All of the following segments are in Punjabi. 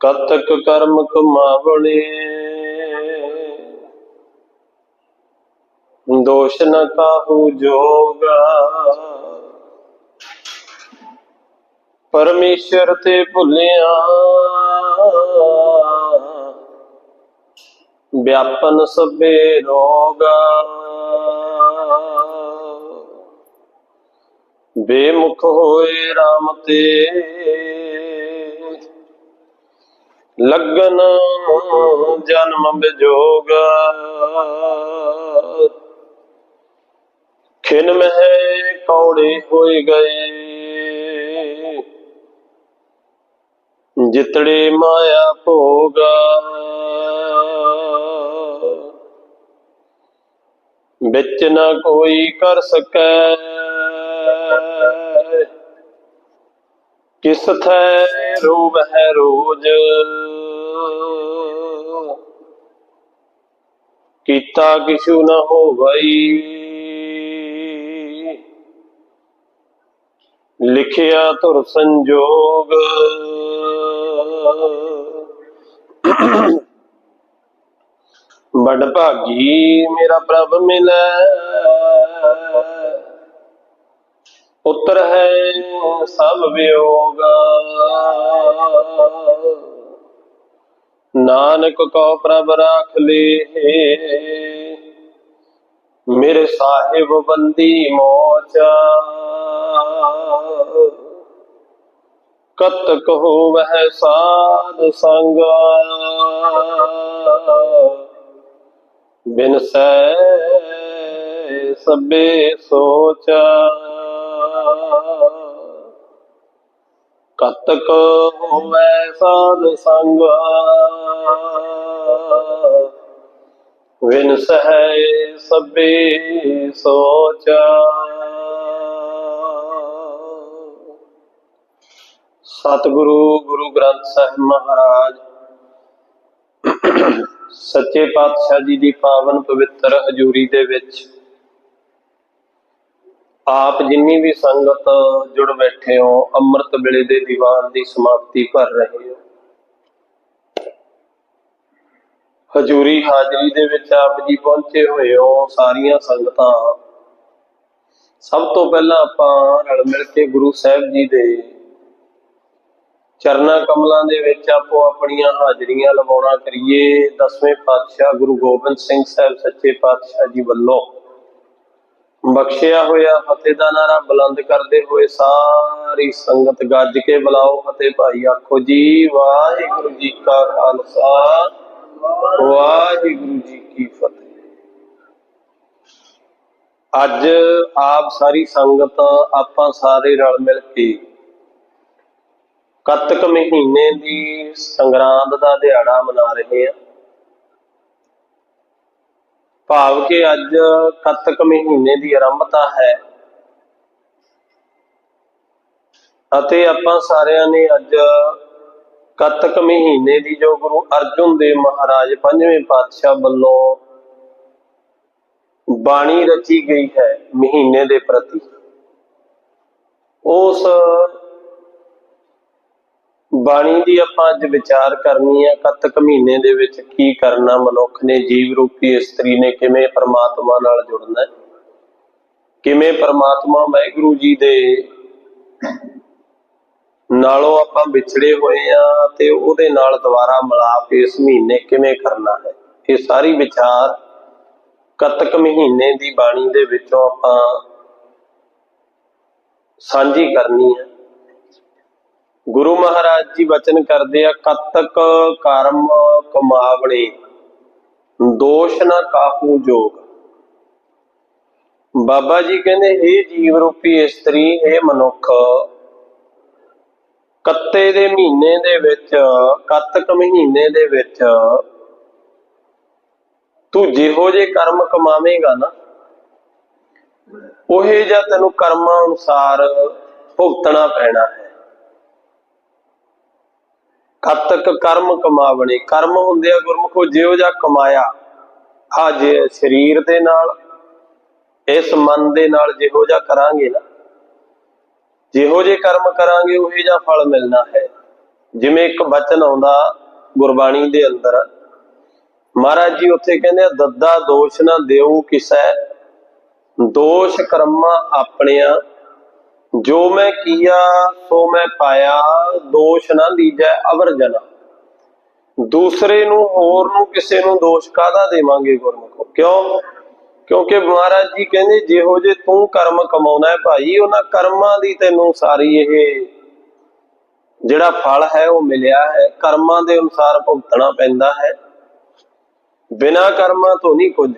ਕਤਕ ਕਰਮ ਕਮਾਵਣੇ। ਦੋਸ਼ ਨ ਕਾਹੂ ਜੋਗਾ। ਪਰਮੇਸ਼ਰ ਤੇ ਭੁੱਲਿਆ। ਵਿਆਪਨ ਸਭੇ ਰੋਗਾ। ਬੇਮੁਖ ਹੋਏ RAM ਤੇ। ਲੱਗਨ ਜਨਮ ਵਿਜੋਗ ਖਿਨ ਮਹਿ ਕੌੜੇ ਹੋਏ ਗਏ ਜਿਤੜੇ ਮਾਇਆ ਭੋਗਾ ਵਿੱਚ ਨਾ ਕੋਈ ਕਰ ਸਕੈ ਕਿਸ ਥੈ ਰੂਪ ਹੈ ਰੋਜ? ਕੀਤਾ ਕਿਛੂ ਨ ਹੋਵਈ। ਲਿਖਿਆ ਤੁਰ ਸੰਜੋਗ। ਬੜ ਭਾਗੀ ਮੇਰਾ ਪ੍ਰਭ ਮਿਲੈ। ਪੁੱਤਰ ਹੈ ਸਭ ਵਿਯੋਗ। ਨਾਨਕ ਕੋ ਪ੍ਰਭ ਰਾਖ ਲੇ ਮੇਰੇ ਸਾਹਿਬ ਬੰਦੀ ਮੋਚਾ। ਕਤਕ ਹੋਵਹਿ ਸਾਧ ਸੰਗ। ਬਿਨ ਸੈ ਸਭੇ ਸੋਚਾ। ਕਤਕ ਹੋਵੈ ਸਾਧ ਸੰਗ। ਵਿਨ ਸਹਿ ਸਭੇ ਸੋਚਾ। ਸਤਿਗੁਰੂ, ਗੁਰੂ ਗ੍ਰੰਥ ਸਾਹਿਬ ਮਹਾਰਾਜ, ਸੱਚੇ ਪਾਤਸ਼ਾਹ ਜੀ ਦੀ ਪਾਵਨ ਪਵਿੱਤਰ ਹਜ਼ੂਰੀ ਦੇ ਵਿੱਚ ਆਪ ਜਿੰਨੀ ਵੀ ਸੰਗਤ ਜੁੜ ਬੈਠੇ ਹੋ, ਅੰਮ੍ਰਿਤ ਵੇਲੇ ਦੇ ਦੀਵਾਨ ਦੀ ਸਮਾਪਤੀ ਕਰ ਰਹੇ ਹੋ। ਹਜ਼ੂਰੀ ਹਾਜ਼ਰੀ ਦੇ ਵਿੱਚ ਆਪ ਜੀ ਪਹੁੰਚੇ ਹੋਏ ਹੋ ਸਾਰੀਆਂ ਸੰਗਤਾਂ। ਸਭ ਤੋਂ ਪਹਿਲਾਂ ਆਪਾਂ ਰਲ ਮਿਲ ਕੇ ਗੁਰੂ ਸਾਹਿਬ ਜੀ ਦੇ ਚਰਨਾ ਕਮਲਾਂ ਦੇ ਵਿੱਚ ਆਪੋ ਆਪਣੀਆਂ ਹਾਜ਼ਰੀਆਂ ਲਵਾਉਣਾ ਕਰੀਏ। ਦਸਵੇਂ ਪਾਤਸ਼ਾਹ ਗੁਰੂ ਗੋਬਿੰਦ ਸਿੰਘ ਸਾਹਿਬ ਸੱਚੇ ਪਾਤਸ਼ਾਹ ਜੀ ਵੱਲੋਂ ਬਖਸ਼ਿਆ ਹੋਇਆ ਫਤਿਹ ਦਾ ਨਾਰਾ ਬੁਲੰਦ ਕਰਦੇ ਹੋਏ ਸਾਰੀ ਸੰਗਤ ਗੱਜ ਕੇ ਬੁਲਾਓ ਫਤਿਹ ਭਾਈ। ਆਖੋ ਜੀ, ਵਾਹਿਗੁਰੂ ਜੀ ਕਾ ਖਾਲਸਾ, ਵਾਹਿਗੁਰੂ ਜੀ ਕੀ ਫਤਿਹ। ਅੱਜ ਆਪ ਸਾਰੀ ਸੰਗਤ, ਆਪਾਂ ਸਾਰੇ ਰਲ ਮਿਲ ਕੇ ਕੱਤਕ ਮਹੀਨੇ ਦੀ ਸੰਗਰਾਂਦ ਦਾ ਦਿਹਾੜਾ ਮਨਾ ਰਹੇ ਹਾਂ। ਭਾਵ ਕਿ ਅੱਜ ਕੱਤਕ ਮਹੀਨੇ ਦੀ ਆਰੰਭਤਾ ਹੈ। ਅਤੇ ਆਪਾਂ ਸਾਰਿਆਂ ਨੇ ਅੱਜ ਕੱਤਕ ਮਹੀਨੇ ਦੀ ਜੋ ਗੁਰੂ ਅਰਜੁਨ ਦੇਵ ਮਹਾਰਾਜ ਪੰਜਵੇਂ ਪਾਤਸ਼ਾਹ ਵੱਲੋਂ ਬਾਣੀ ਰਚੀ ਗਈ ਹੈ ਮਹੀਨੇ ਦੇ ਪ੍ਰਤੀ, ਉਸ ਬਾਣੀ ਦੀ ਆਪਾਂ ਅੱਜ ਵਿਚਾਰ ਕਰਨੀ ਹੈ, ਕੱਤਕ ਮਹੀਨੇ ਦੇ ਵਿੱਚ ਕੀ ਕਰਨਾ ਮਨੁੱਖ ਨੇ, ਜੀਵ ਰੂਪੀ ਇਸਤਰੀ ਨੇ ਕਿਵੇਂ ਪਰਮਾਤਮਾ ਨਾਲ ਜੁੜਨਾ ਕਿਵੇਂ ਪਰਮਾਤਮਾ ਵਾਹਿਗੁਰੂ ਜੀ ਦੇ ਨਾਲੋਂ ਆਪਾਂ ਵਿਛੜੇ ਹੋਏ ਆ ਤੇ ਉਹਦੇ ਨਾਲ ਦੁਬਾਰਾ ਮਿਲਾਪ ਇਸ ਮਹੀਨੇ ਕਿਵੇਂ ਕਰਨਾ ਹੈ? ਇਹ ਸਾਰੀ ਵਿਚਾਰ ਕੱਤਕ ਮਹੀਨੇ ਦੀ ਬਾਣੀ ਦੇ ਵਿੱਚੋਂ ਆਪਾਂ ਸਾਂਝੀ ਕਰਨੀ ਹੈ। ਗੁਰੂ ਮਹਾਰਾਜ ਜੀ ਬਚਨ ਕਰਦੇ ਆ, ਕਤਕ ਕਰਮ ਕਮਾਵਣੇ, ਦੋਸ਼ ਨਾ ਕਾਹੂ ਜੋਗ। ਬਾਬਾ ਜੀ ਕਹਿੰਦੇ, ਇਹ ਜੀਵ ਰੂਪੀ ਇਸਤਰੀ, ਇਹ ਮਨੁੱਖ ਕੱਤੇ ਦੇ ਮਹੀਨੇ ਦੇ ਵਿੱਚ, ਕੱਤਕ ਮਹੀਨੇ ਦੇ ਵਿੱਚ ਤੂੰ ਜਿਹੋ ਜੇ ਕਰਮ ਕਮਾਵੇਂਗਾ ਨਾ, ਉਹੇ ਜਾਂ ਤੈਨੂੰ ਕਰਮਾਂ ਅਨੁਸਾਰ ਭੁਗਤਣਾ ਪੈਣਾ ਹੈ। ਕਤਕ ਕਰਮ ਕਮਾਵਣੇ? ਕਰਮ ਹੁੰਦੇ ਆ ਗੁਰਮੁਖੋ ਜਿਉ ਜਾ ਕਮਾਇਆ ਆ ਜੇ ਸਰੀਰ ਦੇ ਨਾਲ ਇਸ ਮਨ ਦੇ ਨਾਲ ਜਿਹੋ ਜਾ ਕਰਾਂਗੇ ਨਾ ਜਿਹੋ ਜੇ ਕਰਮ ਕਰਾਂਗੇ ਉਹੀ ਜਿਹਾ ਫਲ ਮਿਲਣਾ ਹੈ। ਜਿਵੇਂ ਇੱਕ ਬਚਨ ਆਉਂਦਾ ਗੁਰਬਾਣੀ ਦੇ ਅੰਦਰ ਮਹਾਰਾਜ ਜੀ ਉੱਥੇ ਕਹਿੰਦੇ ਆ, ਦੱਦਾ ਦੋਸ਼ ਨਾ ਦਿਓ ਕਿਸੈ ਦੋਸ਼ ਕਰਮਾਂ ਆਪਣਿਆਂ ਜੋ ਮੈਂ ਕੀਆ, ਸੋ ਮੈਂ ਪਾਇਆ, ਦੋਸ਼ ਨਾ ਦੀਜੈ ਅਵਰ ਜਨਾ। ਦੂਸਰੇ ਨੂੰ ਹੋਰ ਨੂੰ ਕਿਸੇ ਨੂੰ ਦੋਸ਼ ਕਾਹਦਾ ਦੇਵਾਂਗੇ ਗੁਰਮੁਖੋ? ਕਿਉਂ? ਕਿਉਂਕਿ ਮਹਾਰਾਜ ਜੀ ਕਹਿੰਦੇ, ਜਿਹੋ ਜੇ ਤੂੰ ਕਰਮ ਕਮਾਉਣਾ ਹੈ ਭਾਈ, ਉਹਨਾਂ ਕਰਮਾਂ ਦੀ ਤੈਨੂੰ ਸਾਰੀ ਇਹ ਜਿਹੜਾ ਫਲ ਹੈ, ਉਹ ਮਿਲਿਆ ਹੈ। ਕਰਮਾਂ ਦੇ ਅਨੁਸਾਰ ਭੁਗਤਣਾ ਪੈਂਦਾ ਹੈ। ਬਿਨਾ ਕਰਮਾਂ ਤੋਂ ਨਹੀਂ ਕੁਝ।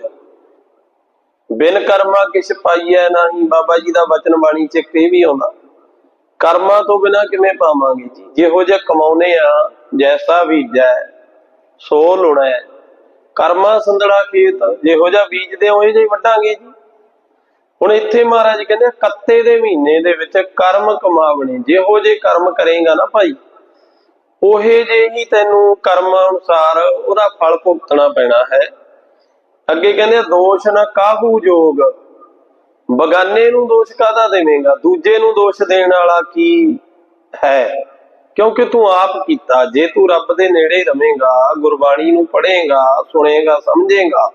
ਬਿਨ ਕਰਮਾ ਕਿਛ ਪਾਈਐ ਨਹੀਂ। ਬਾਬਾ ਜੀ ਦਾ ਵਚਨ ਬਾਣੀ ਚ ਇਹ ਵੀ ਆਉਂਦਾ, ਕਰਮਾਂ ਤੋਂ ਬਿਨਾ ਕਿਵੇਂ ਪਾਵਾਂਗੇ ਜੀ? ਜਿਹੋ ਜਿਹਾ ਕਮਾਉਨੇ ਆ, ਜੈਸਾ ਬੀਜੈ ਸੋ ਲੁਣਾ। ਹੈ ਕਰਮਾ ਸੰਦੜਾ ਖੇਤ, ਜਿਹੋ ਜਿਹਾ ਬੀਜਦੇ ਉਹੋ ਜਿਹਾ ਹੀ ਵੱਢਾਂਗੇ ਜੀ। ਹੁਣ ਇੱਥੇ ਮਹਾਰਾਜ ਕਹਿੰਦੇ ਕੱਤੇ ਦੇ ਮਹੀਨੇ ਦੇ ਵਿੱਚ ਕਰਮ ਕਮਾਵਣੇ। ਜਿਹੋ ਜੇ ਕਰਮ ਕਰੇਗਾ ਨਾ ਭਾਈ, ਉਹੇ ਜੇ ਹੀ ਤੈਨੂੰ ਕਰਮਾਂ ਅਨੁਸਾਰ ਉਹਦਾ ਫਲ ਭੁਗਤਣਾ ਪੈਣਾ ਹੈ। ਅੱਗੇ ਕਹਿੰਦੇ ਦੋਸ਼ ਨਾ ਕਾਹੂ ਜੋਗ? ਬਗਾਨੇ ਨੂੰ ਦੋਸ਼ ਕਾਹਦਾ ਦੇਵੇਂਗਾ? ਦੂਜੇ ਨੂੰ ਦੋਸ਼ ਦੇਣ ਵਾਲਾ ਕੀ ਹੈ? ਕਿਉਂਕਿ ਤੂੰ ਆਪ ਕੀਤਾ, ਜੇ ਤੂੰ ਰੱਬ ਦੇ ਨੇੜੇ ਰਵੇਂਗਾ ਗੁਰਬਾਣੀ ਨੂੰ ਪੜ੍ਹੇਗਾ, ਸੁਣੇਗਾ, ਸਮਝੇਗਾ,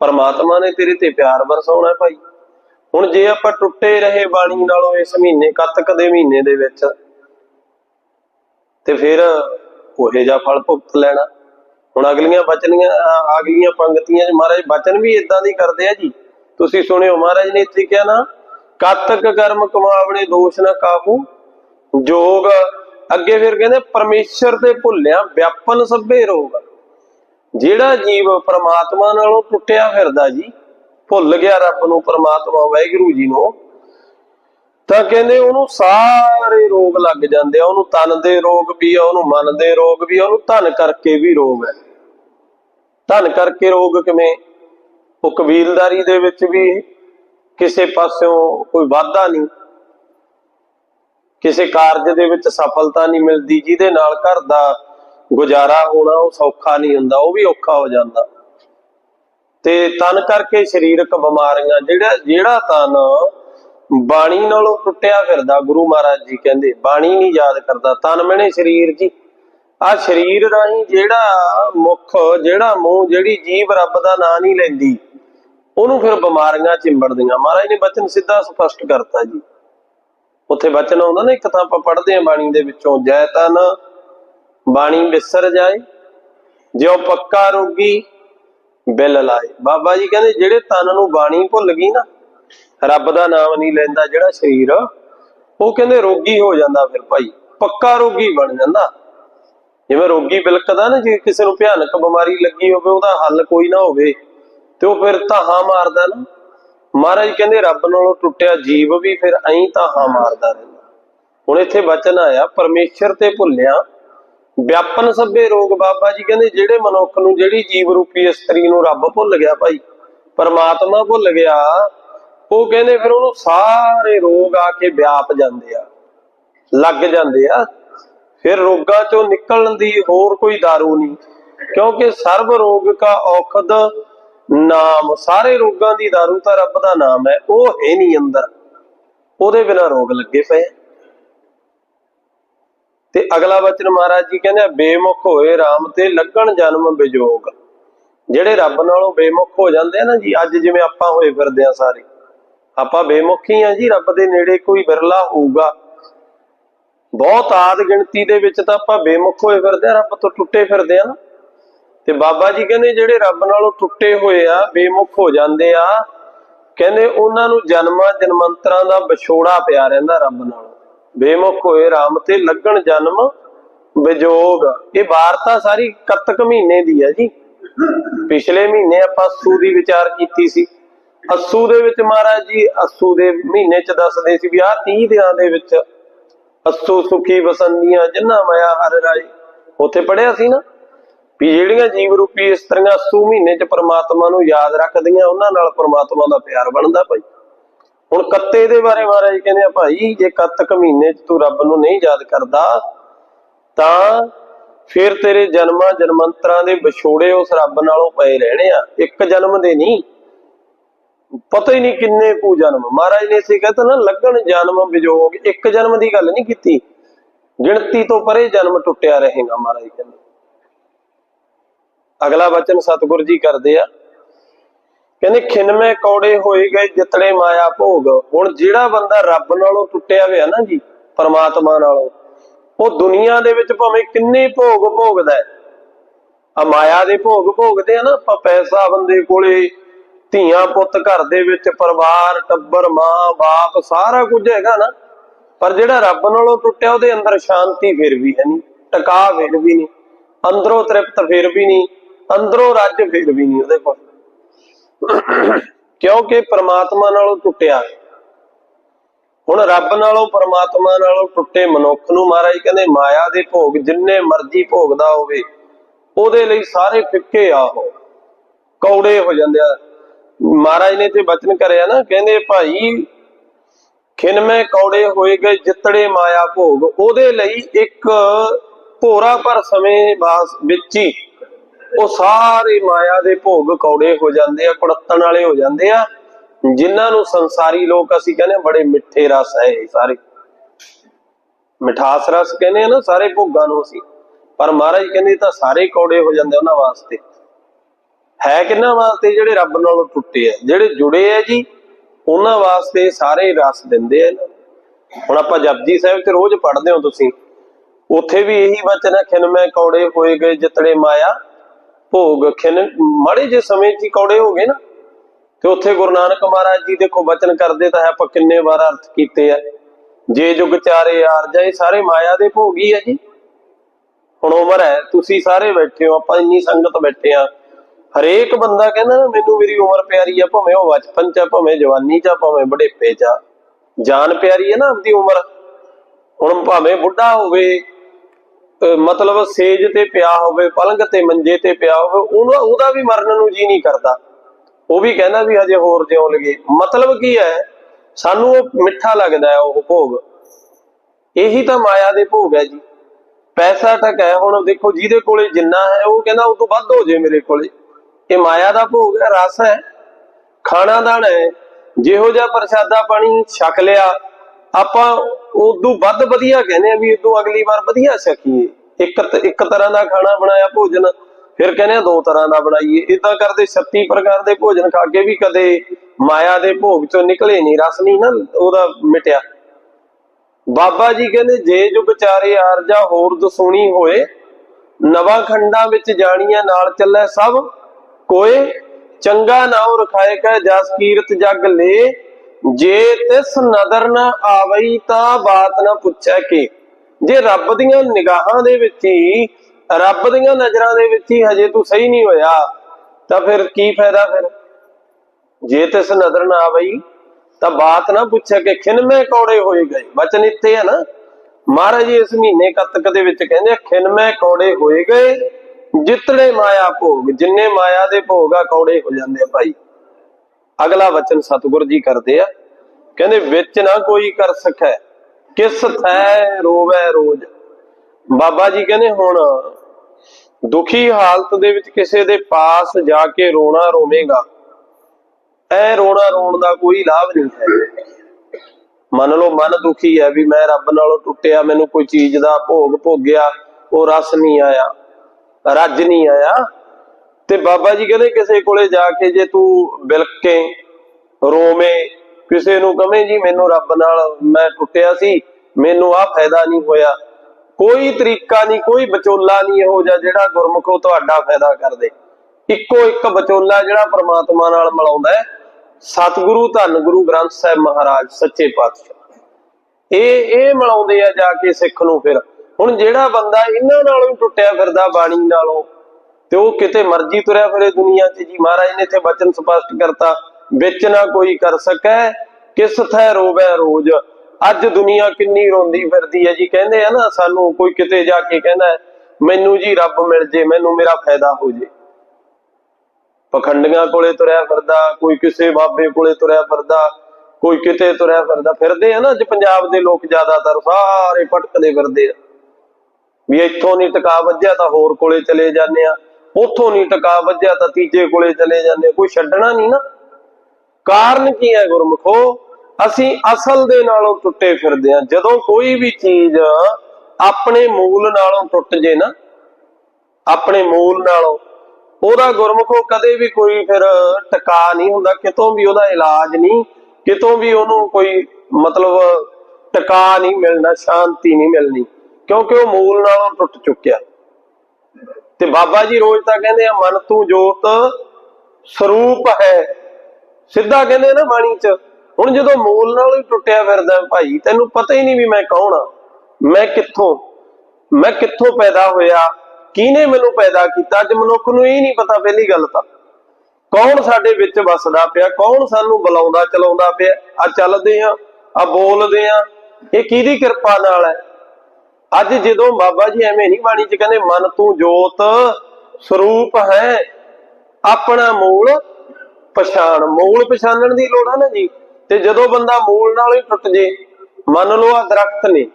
ਪਰਮਾਤਮਾ ਨੇ ਤੇਰੇ ਤੇ ਪਿਆਰ ਵਰਸਾਉਣਾ ਭਾਈ। ਹੁਣ ਜੇ ਆਪਾਂ ਟੁੱਟੇ ਰਹੇ ਬਾਣੀ ਨਾਲੋਂ ਇਸ ਮਹੀਨੇ, ਕੱਤਕ ਦੇ ਮਹੀਨੇ ਦੇ ਵਿੱਚ, ਤੇ ਫਿਰ ਉਹੇ ਜਿਹਾ ਫਲ ਭੁਗਤ ਲੈਣਾ। ਹੁਣ ਅਗਲੀਆਂ ਬਚਨੀਆਂ ਅਗਲੀਆਂ ਪੰਕਤੀਆਂ 'ਚ ਮਹਾਰਾਜ ਬਚਨ ਵੀ ਇਦਾਂ ਦੀ ਕਰਦੇ ਆ ਜੀ। ਤੁਸੀਂ ਸੁਣਿਓ ਮਹਾਰਾਜ ਨੇ ਇੱਥੇ ਕਿਹਾ ਨਾ, ਕੱਤਕ ਕਰਮ ਕਮਾਵਣੇ ਦੋਸ਼ ਨਾ ਕਾਬੂ ਜੋਗ ਅੱਗੇ ਫਿਰ ਕਹਿੰਦੇ, ਪਰਮੇਸ਼ਰ ਤੇ ਭੁੱਲਿਆ ਵਿਆਪਨ ਸਭੇ ਰੋਗ। ਜਿਹੜਾ ਜੀਵ ਪ੍ਰਮਾਤਮਾ ਨਾਲੋਂ ਟੁੱਟਿਆ ਫਿਰਦਾ ਜੀ, ਭੁੱਲ ਗਿਆ ਰੱਬ ਨੂੰ ਪ੍ਰਮਾਤਮਾ ਵਾਹਿਗੁਰੂ ਜੀ ਨੂੰ ਤਾਂ ਕਹਿੰਦੇ ਉਹਨੂੰ ਸਾਰੇ ਰੋਗ ਲੱਗ ਜਾਂਦੇ ਆ, ਉਹਨੂੰ ਤਨ ਦੇ ਰੋਗ ਵੀ ਆ, ਉਹਨੂੰ ਮਨ ਦੇ ਰੋਗ ਵੀ ਆ, ਉਹਨੂੰ ਧਨ ਕਰਕੇ ਵੀ ਰੋਗ ਹੈ ਧਨ ਕਰਕੇ ਰੋਗ ਕਿਵੇਂ? ਉਹ ਕਬੀਲਦਾਰੀ ਦੇ ਵਿੱਚ ਵੀ ਕਿਸੇ ਪਾਸਿਓਂ ਕੋਈ ਵਾਧਾ ਨਹੀਂ। ਕਿਸੇ ਕਾਰਜ ਦੇ ਵਿੱਚ ਸਫਲਤਾ ਨਹੀਂ ਮਿਲਦੀ, ਜਿਹਦੇ ਨਾਲ ਘਰ ਦਾ ਗੁਜ਼ਾਰਾ ਹੋਣਾ ਉਹ ਸੌਖਾ ਨਹੀਂ ਹੁੰਦਾ, ਉਹ ਵੀ ਔਖਾ ਹੋ ਜਾਂਦਾ। ਤੇ ਤਨ ਕਰਕੇ ਸਰੀਰਕ ਬਿਮਾਰੀਆਂ, ਜਿਹੜਾ ਜਿਹੜਾ ਤਨ ਬਾਣੀ ਨਾਲੋਂ ਟੁੱਟਿਆ ਫਿਰਦਾ ਗੁਰੂ ਮਹਾਰਾਜ ਜੀ ਕਹਿੰਦੇ, ਬਾਣੀ ਨਹੀਂ ਯਾਦ ਕਰਦਾ, ਤਨ ਮੈਨੇ ਸਰੀਰ ਜੀ। ਆ ਸਰੀਰ ਰਾਹੀਂ ਜਿਹੜਾ ਮੁਖ, ਜਿਹੜਾ ਮੂੰਹ, ਜਿਹੜੀ ਜੀਵ ਰੱਬ ਦਾ ਨਾਂ ਨਹੀਂ ਲੈਂਦੀ, ਉਹਨੂੰ ਫਿਰ ਬਿਮਾਰੀਆਂ ਚਿੰਬੜਦੀਆਂ। ਮਹਾਰਾਜ ਨੇ ਬਚਨ ਸਿੱਧਾ ਸਪਸ਼ਟ ਕਰਤਾ ਜੀ। ਉੱਥੇ ਬਚਨ ਆਉਂਦਾ ਨਾ, ਇੱਕ ਤਾਂ ਆਪਾਂ ਪੜ੍ਹਦੇ ਆ ਬਾਣੀ ਦੇ ਵਿੱਚੋਂ, ਜੈ ਤਨ, ਬਾਣੀ ਵਿਸਰ ਜਾਏ, ਜਿਉ ਪੱਕਾ ਰੋਗੀ ਬਿੱਲ ਲਾਏ। ਬਾਬਾ ਜੀ ਕਹਿੰਦੇ, ਜਿਹੜੇ ਤਨ ਨੂੰ ਬਾਣੀ ਭੁੱਲ ਗਈ ਨਾ ਰੱਬ ਦਾ ਨਾਮ ਨਹੀਂ ਲੈਂਦਾ ਜਿਹੜਾ ਸਰੀਰ, ਉਹ ਕਹਿੰਦੇ ਰੋਗੀ ਹੋ ਜਾਂਦਾ ਫਿਰ ਭਾਈ, ਪੱਕਾ ਰੋਗੀ ਬਣ ਜਾਂਦਾ। ਜਿਵੇਂ ਰੋਗੀ ਬਿਲਕਦਾ ਨਾ, ਜੇ ਕਿਸੇ ਨੂੰ ਭਿਆਨਕ ਬਿਮਾਰੀ ਲੱਗੀ ਹੋਵੇ, ਉਹਦਾ ਹੱਲ ਕੋਈ ਨਾ ਹੋਵੇ, ਤੇ ਉਹ ਫਿਰ ਧਾਹਾਂ ਮਾਰਦਾ ਨਾ। ਮਹਾਰਾਜ ਕਹਿੰਦੇ ਰੱਬ ਨਾਲੋਂ ਟੁੱਟਿਆ ਜੀਵ ਵੀ ਫਿਰ ਐਂ ਧਾਹਾਂ ਮਾਰਦਾ ਰਹਿੰਦਾ। ਹੁਣ ਇੱਥੇ ਬਚਨ ਆਇਆ, ਪਰਮੇਸ਼ਰ ਤੇ ਭੁੱਲਿਆ, ਵਿਆਪਨ ਸਭੇ ਰੋਗ ਬਾਬਾ ਜੀ ਕਹਿੰਦੇ ਜਿਹੜੇ ਮਨੁੱਖ ਨੂੰ ਜਿਹੜੀ ਜੀਵ ਰੂਪੀ ਇਸਤਰੀ ਨੂੰ ਰੱਬ ਭੁੱਲ ਗਿਆ ਭਾਈ, ਪਰਮਾਤਮਾ ਭੁੱਲ ਗਿਆ ਉਹ ਕਹਿੰਦੇ ਫਿਰ ਉਹਨੂੰ ਸਾਰੇ ਰੋਗ ਆ ਕੇ ਵਿਆਪ ਜਾਂਦੇ ਆ ਲੱਗ ਜਾਂਦੇ ਆ ਫਿਰ ਰੋਗਾਂ ਚੋਂ ਨਿਕਲਣ ਦੀ ਹੋਰ ਕੋਈ दारू ਨਹੀਂ ਕਿਉਂਕਿ ਸਰਬ ਰੋਗ ਕਾ ਔਖਦ ਨਾਮ ਸਾਰੇ ਰੋਗਾਂ ਦੀ दारू ਤਾਂ ਰੱਬ ਦਾ ਨਾਮ ਹੈ ਉਹ ਹੈ ਨਹੀਂ ਅੰਦਰ ਉਹਦੇ ਬਿਨਾ ਰੋਗ ਲੱਗੇ ਪਏ ਆ। ਤੇ ਅਗਲਾ ਵਚਨ ਮਹਾਰਾਜ ਜੀ ਕਹਿੰਦੇ ਆ, ਬੇਮੁਖ ਹੋਏ RAM ਤੇ ਲੱਗਣ ਜਨਮ ਵਿਜੋਗ ਜਿਹੜੇ ਰੱਬ ਨਾਲੋਂ ਬੇਮੁਖ ਹੋ ਜਾਂਦੇ ਆ ਨਾ ਜੀ ਅੱਜ ਜਿਵੇਂ ਆਪਾਂ ਹੋਏ ਫਿਰਦੇ ਆ ਸਾਰੇ ਆਪਾਂ ਬੇਮੁਖੀ ਆ ਜੀ, ਰੱਬ ਦੇ ਨੇੜੇ ਕੋਈ ਬਿਰਲਾ ਹੋਊਗਾ। ਬਹੁਤ ਆਦ ਗਿਣਤੀ ਦੇ ਵਿੱਚ ਤਾਂ ਆਪਾਂ ਬੇਮੁਖ ਹੋਏ ਫਿਰਦੇ ਆ ਰੱਬ ਤੋਂ ਟੁੱਟੇ ਫਿਰਦੇ ਆ ਤੇ ਬਾਬਾ ਜੀ ਕਹਿੰਦੇ ਜਿਹੜੇ ਰੱਬ ਨਾਲੋਂ ਟੁੱਟੇ ਹੋਏ ਆ, ਬੇਮੁਖ ਹੋ ਜਾਂਦੇ ਆ, ਕਹਿੰਦੇ ਉਹਨਾਂ ਨੂੰ ਜਨਮਾਂ ਜਨਮੰਤਰਾਂ ਦਾ ਵਿਛੋੜਾ ਪਿਆ ਰਹਿੰਦਾ ਰੱਬ ਨਾਲ। ਬੇਮੁਖ ਹੋਏ ਰਾਮ ਤੇ ਲੱਗਣ ਜਨਮ ਵਿਜੋਗ। ਇਹ ਵਾਰਤਾ ਸਾਰੀ ਕੱਤਕ ਮਹੀਨੇ ਦੀ ਹੈ ਜੀ। ਪਿਛਲੇ ਮਹੀਨੇ ਆਪਾਂ ਸੂ ਦੀ ਵਿਚਾਰ ਕੀਤੀ ਸੀ। ਅੱਸੂ ਦੇ ਵਿੱਚ ਮਹਾਰਾਜ ਜੀ, ਅੱਸੂ ਦੇ ਮਹੀਨੇ ਚ ਦੱਸਦੇ ਸੀ ਵੀ ਆਹ 30 ਦਿਨਾਂ ਦੇ ਵਿੱਚ ਅੱਸੂ ਸੁਖੀ ਬਸੰਦੀਆਂ ਜਿੰਨਾ ਮਾਇਆ ਹਰ ਰਾਏ ਉੱਥੇ ਪੜਿਆ ਸੀ ਨਾ ਵੀ ਜਿਹੜੀਆਂ ਜੀਵ ਰੂਪੀ ਇਸਤਰੀਆਂ ਅੱਸੂ ਮਹੀਨੇ ਚ ਪ੍ਰਮਾਤਮਾ ਨੂੰ ਯਾਦ ਰੱਖਦੀਆਂ, ਉਹਨਾਂ ਨਾਲ ਪ੍ਰਮਾਤਮਾ ਦਾ ਪਿਆਰ ਬਣਦਾ ਭਾਈ। ਹੁਣ ਕੱਤੇ ਦੇ ਬਾਰੇ ਮਹਾਰਾਜ ਕਹਿੰਦੇ ਆ, ਭਾਈ, ਜੇ ਕੱਤਕ ਮਹੀਨੇ ਚ ਤੂੰ ਰੱਬ ਨੂੰ ਨਹੀਂ ਯਾਦ ਕਰਦਾ, ਤਾਂ ਫਿਰ ਤੇਰੇ ਜਨਮਾਂ ਜਨਮੰਤਰਾਂ ਦੇ ਵਿਛੋੜੇ ਉਸ ਰੱਬ ਨਾਲੋਂ ਪਏ ਰਹਿਣੇ ਆ। ਇੱਕ ਜਨਮ ਦੇ ਨਹੀਂ ਪਤਾ ਹੀ ਨਹੀਂ ਕਿੰਨੇ ਕੁ ਜਨਮ। ਮਹਾਰਾਜ ਨੇ ਇਸੇ ਕਹਤਾ ਨਾ, ਲੱਗਣ ਜਨਮ ਵਿਜੋਗ, ਇੱਕ ਜਨਮ ਦੀ ਗੱਲ ਨਹੀਂ ਕੀਤੀ। ਗਿਣਤੀ ਤੋਂ ਪਰੇ ਜਨਮ ਟੁੱਟਿਆ ਰਹੇਗਾ, ਮਹਾਰਾਜ ਕਹਿੰਦੇ। ਅਗਲਾ ਵਚਨ ਸਤਿਗੁਰੂ ਜੀ ਕਰਦੇ ਆ। ਕਹਿੰਦੇ, ਖਿੰਨਵੇਂ ਕੌੜੇ ਹੋਏ ਗਏ ਜਿਤਨੇ ਮਾਇਆ ਭੋਗ। ਹੁਣ ਜਿਹੜਾ ਬੰਦਾ ਰੱਬ ਨਾਲੋਂ ਟੁੱਟਿਆ ਹੋਇਆ ਨਾ ਜੀ, ਪਰਮਾਤਮਾ ਨਾਲੋਂ, ਉਹ ਦੁਨੀਆ ਦੇ ਵਿੱਚ ਭਾਵੇਂ ਕਿੰਨੇ ਭੋਗ ਭੋਗਦਾ ਹੈ। ਆ ਮਾਇਆ ਦੇ ਭੋਗ ਭੋਗਦੇ ਆ ਨਾ, ਆਪਾਂ ਪੈਸਾ ਬੰਦੇ ਕੋਲੇ ਧੀਆਂ ਪੁੱਤ ਘਰ ਦੇ ਵਿੱਚ, ਪਰਿਵਾਰ, ਟੱਬਰ, ਮਾਂ, ਬਾਪ, ਸਾਰਾ ਕੁਝ ਹੈਗਾ ਨਾ। ਪਰ ਜਿਹੜਾ ਰੱਬ ਨਾਲੋਂ ਟੁੱਟਿਆ, ਉਹਦੇ ਅੰਦਰ ਸ਼ਾਂਤੀ ਫਿਰ ਵੀ ਹੈ ਨਹੀਂ, ਟਿਕਾ ਫਿਰ ਵੀ ਨਹੀਂ, ਅੰਦਰੋਂ ਤ੍ਰਿਪਤ ਫਿਰ ਵੀ ਨਹੀਂ, ਅੰਦਰੋਂ ਰੱਜ ਫਿਰ ਵੀ ਨਹੀਂ ਉਹਦੇ ਕੋਲ। ਕਿਉਂਕਿ ਪ੍ਰਮਾਤਮਾ ਨਾਲੋਂ ਟੁੱਟਿਆ ਹੁਣ ਰੱਬ ਨਾਲੋਂ, ਪ੍ਰਮਾਤਮਾ ਨਾਲੋਂ ਟੁੱਟੇ ਮਨੁੱਖ ਨੂੰ ਮਹਾਰਾਜ ਕਹਿੰਦੇ, ਮਾਇਆ ਦੇ ਭੋਗ ਜਿੰਨੇ ਮਰਜ਼ੀ ਭੋਗਦਾ ਹੋਵੇ, ਉਹਦੇ ਲਈ ਸਾਰੇ ਫਿੱਕੇ ਆਹੋ ਕੌੜੇ ਹੋ ਜਾਂਦੇ ਆ। ਮਹਾਰਾਜ ਨੇ ਤੇ ਬਚਨ ਕਰਿਆ ਨਾ, ਕਹਿੰਦੇ ਭਾਈ ਖਿੰਮੇ ਕੌੜੇ ਹੋਏ ਗਏ ਜਿੱਤੜੇ ਮਾਇਆ ਭੋਗ। ਉਹਦੇ ਲਈ ਇੱਕ ਭੋਰਾ ਪਰ ਸਮੇਂ ਬਾਸ ਵਿੱਚ ਹੀ ਉਹ ਸਾਰੇ ਮਾਇਆ ਦੇ ਭੋਗ ਕੌੜੇ ਹੋ ਜਾਂਦੇ ਆ, ਕੁੜੱਤਣ ਵਾਲੇ ਹੋ ਜਾਂਦੇ ਆ, ਜਿਨ੍ਹਾਂ ਨੂੰ ਸੰਸਾਰੀ ਲੋਕ ਅਸੀਂ ਕਹਿੰਦੇ ਬੜੇ ਮਿੱਠੇ ਰਸ ਹੈ ਸਾਰੇ। ਮਿਠਾਸ ਰਸ ਕਹਿੰਦੇ ਆ ਨਾ, ਸਾਰੇ ਭੋਗਾਂ ਨੂੰ ਅਸੀਂ। ਪਰ ਮਹਾਰਾਜ ਕਹਿੰਦੇ ਤਾਂ ਸਾਰੇ ਕੌੜੇ ਹੋ ਜਾਂਦੇ ਉਹਨਾਂ ਵਾਸਤੇ। ਹੈ ਕਿੰਨਾ ਵਾਸਤੇ ਜਿਹੜੇ ਰੱਬ ਨਾਲੋਂ ਟੁੱਟੇ ਆ? ਜਿਹੜੇ ਜੁੜੇ ਆ ਜੀ, ਉਹਨਾਂ ਵਾਸਤੇ ਸਾਰੇ ਰਸ ਦਿੰਦੇ ਆ ਹੁਣ ਆਪਾਂ ਜਪਜੀ ਸਾਹਿਬ ਚ ਰੋਜ਼ ਪੜ੍ਹਦੇ ਹੋ ਤੁਸੀਂ। ਉੱਥੇ ਵੀ ਇਹੀ ਵਚਨ ਹੈ ਖਿੰਮੇ ਕੌੜੇ ਹੋਏ ਗਏ ਜਿਤੜੇ ਮਾਇਆ, ਭੋਗ ਖਿਨ, ਮਾੜੇ ਜੇ ਸਮੇਂ 'ਚ ਕੌੜੇ ਹੋ ਗਏ ਨਾ। ਤੇ ਉੱਥੇ ਗੁਰੂ ਨਾਨਕ ਮਹਾਰਾਜ ਜੀ ਦੇਖੋ ਵਚਨ ਕਰਦੇ ਤਾਂ ਹੈ, ਆਪਾਂ ਕਿੰਨੇ ਵਾਰ ਅਰਥ ਕੀਤੇ ਆ। ਜੇ ਜੁਗ ਚਾਰੇ ਯਾਰ ਜਾਏ, ਸਾਰੇ ਮਾਇਆ ਦੇ ਭੋਗੀ ਆ ਜੀ। ਹੁਣ ਉਮਰ ਹੈ, ਤੁਸੀਂ ਸਾਰੇ ਬੈਠੇ ਹੋ, ਆਪਾਂ ਇੰਨੀ ਸੰਗਤ ਬੈਠੇ ਆ ਹਰੇਕ ਬੰਦਾ ਕਹਿੰਦਾ ਨਾ ਮੈਨੂੰ ਮੇਰੀ ਉਮਰ ਪਿਆਰੀ ਆ ਭਾਵੇਂ ਉਹ ਬਚਪਨ ਚ ਆ, ਭਾਵੇਂ ਜਵਾਨੀ ਚ ਆ, ਭਾਵੇਂ ਬੁਢੇਪੇ ਚ ਆ। ਜਾਨ ਪਿਆਰੀ ਹੈ ਨਾ ਆਪਦੀ ਉਮਰ। ਹੁਣ ਭਾਵੇਂ ਬੁੱਢਾ ਹੋਵੇ ਮਤਲਬ ਸੇਜ ਤੇ ਪਿਆ ਹੋਵੇ ਪਲੰਘ ਤੇ ਮੰਜੇ ਤੇ ਪਿਆ ਹੋਵੇ ਉਹਦਾ ਉਹਦਾ ਵੀ ਮਰਨ ਨੂੰ ਜੀ ਨਹੀਂ ਕਰਦਾ। ਉਹ ਵੀ ਕਹਿੰਦਾ ਵੀ ਹਜੇ ਹੋਰ ਜਿਉਂ ਲਗੇ। ਮਤਲਬ ਕੀ ਹੈ ਸਾਨੂੰ ਉਹ ਮਿੱਠਾ ਲੱਗਦਾ ਹੈ ਉਹ ਭੋਗ। ਇਹੀ ਤਾਂ ਮਾਇਆ ਦੇ ਭੋਗ ਹੈ ਜੀ। ਪੈਸਾ ਟਕ ਹੁਣ ਦੇਖੋ ਜਿਹਦੇ ਕੋਲੇ ਜਿੰਨਾ ਹੈ ਉਹ ਕਹਿੰਦਾ ਉਹ ਤੋਂ ਵੱਧ ਹੋ ਜੇ ਮੇਰੇ ਕੋਲੇ। ਇਹ ਮਾਇਆ ਦਾ ਭੋਗ ਹੈ, ਰਸ ਹੈ, ਖਾਣਾ ਦਾਣਾ ਹੈ। ਜਿਹੋ ਜਿਹਾ ਪ੍ਰਸ਼ਾਦਾ ਪਾਣੀ ਛਕ ਲਿਆ, ਆਪਾਂ ਉਦੋਂ ਵੱਧ ਵਧੀਆ ਕਹਿੰਦੇ ਆ ਵੀ ਉਦੋਂ ਅਗਲੀ ਵਾਰ ਵਧੀਆ ਛਕੀਏ। ਇੱਕ ਇੱਕ ਤਰ੍ਹਾਂ ਦਾ ਖਾਣਾ ਬਣਾਇਆ ਭੋਜਨ, ਫਿਰ ਕਹਿੰਦੇ ਆ ਦੋ ਤਰ੍ਹਾਂ ਦਾ ਬਣਾਈਏ। ਇਦਾਂ ਕਰਦੇ 36 ਪ੍ਰਕਾਰ ਦੇ ਭੋਜਨ ਖਾ ਕੇ ਵੀ ਕਦੇ ਮਾਇਆ ਦੇ ਭੋਗ ਚੋਂ ਨਿਕਲੇ ਨਹੀਂ, ਰਸ ਨਹੀਂ ਨਾ ਉਹਦਾ ਮਿਟਿਆ। ਬਾਬਾ ਜੀ ਕਹਿੰਦੇ, ਜੇ ਜੁਗ ਚਾਰੇ ਆਰਜਾ ਹੋਰ ਦਸੂਣੀ ਹੋਏ, ਨਵਾਂ ਖੰਡਾਂ ਵਿੱਚ ਜਾਣੀਆਂ ਨਾਲ ਚੱਲੇ ਸਭ ਕੋਏ ਚੰਗਾ ਨਾਉ ਰਖਾਏ ਕੈ ਜਸ ਕੀਰਤ ਜਗ ਲੈ ਜੇ ਤਿਸ ਨਦਰ ਨਾ ਆਵਈ ਤਾਂ ਬਾਤ ਨਾ ਪੁੱਛੈ ਕਿ। ਜੇ ਰੱਬ ਦੀਆਂ ਨਿਗਾਹਾਂ ਦੇ ਵਿੱਚ ਹੀ ਰੱਬ ਦੀਆਂ ਨਜ਼ਰਾਂ ਦੇ ਵਿੱਚ ਹੀ ਹਜੇ ਤੂੰ ਸਹੀ ਨਹੀਂ ਹੋਇਆ ਤਾਂ ਫਿਰ ਕੀ ਫਾਇਦਾ ਫਿਰ? ਜੇ ਤਿਸ ਨਦਰ ਨਾ ਆਵਈ ਤਾਂ ਬਾਤ ਨਾ ਪੁੱਛੇ ਕਿ ਖਿੰਮੇ ਕੌੜੇ ਹੋਏ ਗਏ। ਬਚਨ ਇੱਥੇ ਹੈ ਨਾ ਮਹਾਰਾਜ ਇਸ ਮਹੀਨੇ ਕੱਤਕ ਦੇ ਵਿੱਚ ਕਹਿੰਦੇ ਆ, ਖਿੰਮੇ ਕੌੜੇ ਹੋਏ ਗਏ। ਜਿਤਨੇ ਮਾਇਆ ਭੋਗ, ਜਿੰਨੇ ਮਾਇਆ ਦੇ ਭੋਗ ਆ, ਕੌੜੇ ਹੋ ਜਾਂਦੇ ਆ ਭਾਈ। ਅਗਲਾ ਵਚਨ ਸਤਿਗੁਰ ਜੀ ਕਰਦੇ ਆ। ਕਹਿੰਦੇ, ਵਿੱਚ ਨਾ ਕੋਈ ਕਰ ਸਕੈ ਕਿਸ ਥੈ ਰੋਵੈ ਰੋਜ। ਬਾਬਾ ਜੀ ਕਹਿੰਦੇ, ਹੁਣ ਦੁਖੀ ਹਾਲਤ ਦੇ ਵਿੱਚ ਕਿਸੇ ਦੇ ਪਾਸ ਜਾ ਕੇ ਰੋਣਾ ਰੋਵੇਂਗਾ, ਐ ਰੋਣਾ ਰੋਣ ਦਾ ਕੋਈ ਲਾਭ ਨਹੀਂ ਹੈ। ਮੰਨ ਲਓ, ਮਨ ਦੁਖੀ ਹੈ ਵੀ ਮੈਂ ਰੱਬ ਨਾਲੋਂ ਟੁੱਟਿਆ, ਮੈਨੂੰ ਕੋਈ ਚੀਜ਼ ਦਾ ਭੋਗ ਭੋਗਿਆ, ਉਹ ਰਸ ਨਹੀਂ ਆਇਆ। ਰੱਜ ਨਹੀਂ ਆਇਆ। ਤੇ ਬਾਬਾ ਜੀ ਕਹਿੰਦੇ, ਕਿਸੇ ਕੋਲੇ ਜਾ ਕੇ ਜੇ ਤੂੰ ਬਿਲਕ ਰੋਵੇਂ, ਕਿਸੇ ਨੂੰ ਕਵੇਂ ਜੀ, ਮੈਨੂੰ ਰੱਬ ਨਾਲ ਮੈਂ ਟੁੱਟਿਆ ਸੀ, ਮੈਨੂੰ ਆ ਫਾਇਦਾ ਨਹੀਂ ਹੋਇਆ। ਕੋਈ ਤਰੀਕਾ ਨਹੀਂ, ਕੋਈ ਵਿਚੋਲਾ ਨਹੀਂ ਇਹੋ ਜਿਹਾ ਜਿਹੜਾ ਗੁਰਮੁਖੋ ਤੁਹਾਡਾ ਫਾਇਦਾ ਕਰਦੇ। ਇੱਕੋ ਇੱਕ ਵਿਚੋਲਾ ਜਿਹੜਾ ਪ੍ਰਮਾਤਮਾ ਨਾਲ ਮਿਲਾਉਂਦਾ ਹੈ। ਸਤਿਗੁਰੂ ਧੰਨ ਗੁਰੂ ਗ੍ਰੰਥ ਸਾਹਿਬ ਮਹਾਰਾਜ, ਸੱਚੇ ਪਾਤਸ਼ਾਹ। ਇਹ ਇਹ ਮਿਲਾਉਂਦੇ ਆ ਜਾ ਕੇ ਸਿੱਖ ਨੂੰ ਫਿਰ। ਹੁਣ ਜਿਹੜਾ ਬੰਦਾ ਇਹਨਾਂ ਨਾਲੋਂ ਟੁੱਟਿਆ ਫਿਰਦਾ ਬਾਣੀ ਨਾਲੋਂ, ਤੇ ਉਹ ਕਿਤੇ ਮਰਜ਼ੀ ਤੁਰਿਆ ਫਿਰੇ ਦੁਨੀਆ 'ਚ ਜੀ। ਮਹਾਰਾਜ ਨੇ ਇੱਥੇ ਬਚਨ ਸਪਸ਼ਟ ਕਰਤਾ, ਵਿੱਚ ਨਾ ਕੋਈ ਕਰ ਸਕੈ, ਕਿਸ ਥੈ ਰੋਵੈ ਰੋਜ। ਅੱਜ ਦੁਨੀਆ ਕਿੰਨੀ ਰੋਂਦੀ ਫਿਰਦੀ ਹੈ ਜੀ। ਕਹਿੰਦੇ ਆ ਨਾ, ਸਾਨੂੰ ਕੋਈ ਕਿਤੇ ਜਾ ਕੇ ਕਹਿੰਦਾ ਮੈਨੂੰ ਜੀ ਰੱਬ ਮਿਲ ਜੇ, ਮੈਨੂੰ ਮੇਰਾ ਫਾਇਦਾ ਹੋ ਜੇ। ਪਖੰਡੀਆਂ ਕੋਲੇ ਤੁਰਿਆ ਫਿਰਦਾ, ਕੋਈ ਕਿਸੇ ਬਾਬੇ ਕੋਲੇ ਤੁਰਿਆ ਫਿਰਦਾ, ਕੋਈ ਕਿਤੇ ਤੁਰਿਆ ਫਿਰਦਾ। ਫਿਰਦੇ ਆ ਨਾ ਅੱਜ ਪੰਜਾਬ ਦੇ ਲੋਕ ਜ਼ਿਆਦਾਤਰ, ਸਾਰੇ ਭਟਕਦੇ ਫਿਰਦੇ ਆ। ਵੀ ਇੱਥੋਂ ਨਹੀਂ ਟਿਕਾ ਵੱਜਿਆ ਤਾਂ ਹੋਰ ਕੋਲੇ ਚਲੇ ਜਾਂਦੇ ਆ। ਉੱਥੋਂ ਨਹੀਂ ਟਿਕਾ ਵੱਜਿਆ ਤਾਂ ਤੀਜੇ ਕੋਲੇ ਚਲੇ ਜਾਂਦੇ ਕੋਈ ਛੱਡਣਾ ਨਹੀਂ ਨਾ। ਕਾਰਨ ਕੀ ਹੈ ਗੁਰਮਖੋ? ਅਸੀਂ ਅਸਲ ਦੇ ਨਾਲੋਂ ਟੁੱਟੇ ਫਿਰਦੇ ਆ। ਜਦੋਂ ਕੋਈ ਵੀ ਚੀਜ਼ ਆਪਣੇ ਮੂਲ ਨਾਲੋਂ ਟੁੱਟ ਜੇ ਨਾ, ਆਪਣੇ ਮੂਲ ਨਾਲੋਂ, ਉਹਦਾ ਗੁਰਮੁਖੋ ਕਦੇ ਵੀ ਕੋਈ ਫਿਰ ਟਿਕਾ ਨਹੀਂ ਹੁੰਦਾ। ਕਿਤੋਂ ਵੀ ਉਹਦਾ ਇਲਾਜ ਨਹੀਂ, ਕਿਤੋਂ ਵੀ ਉਹਨੂੰ ਕੋਈ ਮਤਲਬ ਟਿਕਾ ਨਹੀਂ ਮਿਲਣਾ, ਸ਼ਾਂਤੀ ਨਹੀਂ ਮਿਲਣੀ। ਕਿਉਂਕਿ ਉਹ ਮੂਲ ਨਾਲੋਂ ਟੁੱਟ ਚੁੱਕਿਆ। ਤੇ ਬਾਬਾ ਜੀ ਰੋਜ਼ ਤਾਂ ਕਹਿੰਦੇ ਆ, ਮਨ ਤੂੰ ਜੋਤ, ਸਰੂਪ ਹੈ। ਸਿੱਧਾ ਕਹਿੰਦੇ ਨਾ ਬਾਣੀ ਚ, ਹੁਣ ਜਦੋਂ ਮੂਲ ਨਾਲੋਂ ਹੀ ਟੁੱਟਿਆ ਫਿਰਦਾ ਭਾਈ, ਤੈਨੂੰ ਪਤਾ ਹੀ ਨਹੀਂ ਵੀ ਮੈਂ ਕੌਣ ਆ? ਮੈਂ ਕਿੱਥੋਂ? ਮੈਂ ਕਿੱਥੋਂ ਪੈਦਾ ਹੋਇਆ? ਕਿਹਨੇ ਮੈਨੂੰ ਪੈਦਾ ਕੀਤਾ? ਅੱਜ ਮਨੁੱਖ ਨੂੰ ਇਹ ਨਹੀਂ ਪਤਾ ਪਹਿਲੀ ਗੱਲ ਤਾਂ। ਕੌਣ ਸਾਡੇ ਵਿੱਚ ਵਸਦਾ ਪਿਆ? ਕੌਣ ਸਾਨੂੰ ਬੁਲਾਉਂਦਾ, ਚਲਾਉਂਦਾ ਪਿਆ? ਆ ਚੱਲਦੇ ਆ ਆ ਬੋਲਦੇ ਆ। ਇਹ ਕਿਹਦੀ ਕਿਰਪਾ ਨਾਲ ਹੈ? ਅੱਜ ਜਦੋਂ ਬਾਬਾ ਜੀ ਐਵੇਂ ਨਹੀਂ ਬਾਣੀ ਚ ਕਹਿੰਦੇ, ਮਨ ਤੂੰ ਜੋਤ, ਸਰੂਪ ਹੈ, ਆਪਣਾ ਮੂਲ ਪਛਾਣ। ਮੂਲ ਪਛਾਣਨ ਦੀ ਲੋੜ ਹੈ ਨਾ ਜੀ। ਤੇ ਜਦੋਂ ਬੰਦਾ ਮੂਲ ਨਾਲ ਹੀ ਟੁੱਟ ਜੇ, ਮੰਨ ਲਓ ਆ ਦਰਖਤ ਨੇ।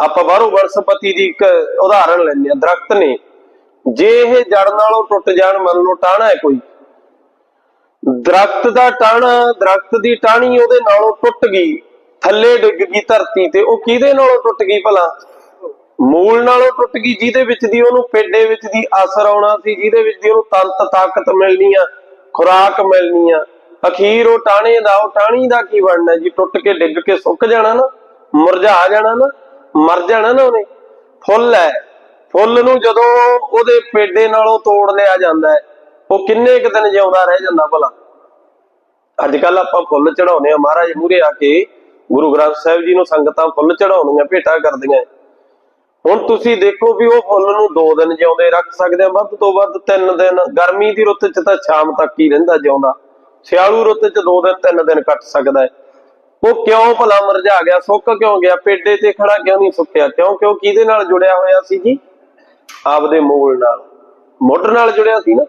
ਆਪਾਂ ਬਾਹਰੋਂ ਵਨਸਪਤੀ ਦੀ ਇੱਕ ਉਦਾਹਰਣ ਲੈਂਦੇ ਆ ਦਰਖਤ ਨੇ। ਜੇ ਇਹ ਜੜ ਨਾਲੋਂ ਟੁੱਟ ਜਾਣ, ਮੰਨ ਲਓ ਟਾਹਣਾ ਹੈ ਕੋਈ। ਦਰਖਤ ਦਾ ਟਾਹਣਾ, ਦਰਖਤ ਦੀ ਟਾਹਣੀ ਉਹਦੇ ਨਾਲੋਂ ਟੁੱਟ ਗਈ, ਥੱਲੇ ਡਿੱਗ ਗਈ ਧਰਤੀ ਤੇ, ਉਹ ਕਿਹਦੇ ਨਾਲੋਂ ਟੁੱਟ ਗਈ ਭਲਾ? ਮੂਲ ਨਾਲੋਂ ਟੁੱਟ ਗਈ, ਜਿਹਦੇ ਵਿੱਚ ਦੀ ਉਹਨੂੰ ਪੇਡੇ ਵਿੱਚ ਦੀ ਅਸਰ ਆਉਣਾ ਸੀ, ਜਿਹਦੇ ਵਿੱਚ ਦੀ ਉਹਨੂੰ ਤੰਤ ਤਾਕਤ ਮਿਲਣੀ ਆ, ਖੁਰਾਕ ਮਿਲਣੀ ਆ। ਅਖੀਰ ਉਹ ਟਾਣੇ ਦਾ, ਉਹ ਟਾਣੀ ਦਾ ਕੀ ਬਣਨਾ ਜੀ? ਟੁੱਟ ਕੇ ਡਿੱਗ ਕੇ ਸੁੱਕ ਜਾਣਾ ਨਾ, ਮੁਰਝਾ ਜਾਣਾ ਨਾ, ਮਰ ਜਾਣਾ ਨਾ ਉਹਨੇ। ਫੁੱਲ ਹੈ। ਫੁੱਲ ਨੂੰ ਜਦੋਂ ਉਹਦੇ ਪੇਡੇ ਨਾਲੋਂ ਤੋੜ ਲਿਆ ਜਾਂਦਾ ਹੈ, ਉਹ ਕਿੰਨੇ ਕੁ ਦਿਨ ਜਿਉਂਦਾ ਰਹਿ ਜਾਂਦਾ ਭਲਾ? ਅੱਜ ਕੱਲ ਆਪਾਂ ਫੁੱਲ ਚੜਾਉਨੇ ਆ ਮਹਾਰਾਜ ਮੂਰੇ ਆ ਕੇ ਗੁਰੂ ਗ੍ਰੰਥ ਸਾਹਿਬ ਜੀ ਨੂੰ ਸੰਗਤਾਂ ਫੁੱਲ ਚੜਾਉਣੀਆਂ ਭੇਟਾ ਕਰਦੀਆਂ ਹੁਣ ਤੁਸੀਂ ਦੇਖੋ ਵੀ ਉਹ ਫੁੱਲ ਨੂੰ 2 ਦਿਨ ਜਿਉਂਦੇ ਰੱਖ ਸਕਦੇ ਆ, ਵੱਧ ਤੋਂ ਵੱਧ 3 ਦਿਨ। ਗਰਮੀ ਦੀ ਰੁੱਤ 'ਚ ਤਾਂ ਸ਼ਾਮ ਤੱਕ ਹੀ ਰਹਿੰਦਾ ਜਿਉਂਦਾ। ਸਿਆਲੂ ਰੁੱਤ 'ਚ 2 ਦਿਨ 3 ਦਿਨ ਕੱਟ ਸਕਦਾ ਹੈ। ਉਹ ਕਿਉਂ ਭਲਾ ਮੁਰਝਾ ਗਿਆ, ਸੁੱਕ ਕਿਉਂ ਗਿਆ, ਪੇਡੇ ਤੇ ਖੜਾ ਕਿਉਂ ਨਹੀਂ ਸੁੱਕਿਆ? ਕਿਉਂ ਕਿਉਂ ਕਿਹਦੇ ਨਾਲ ਜੁੜਿਆ ਹੋਇਆ ਸੀ ਜੀ? ਆਪਦੇ ਮੂਲ ਨਾਲ। ਮੁੱਢ ਨਾਲ ਜੁੜਿਆ ਸੀ ਨਾ।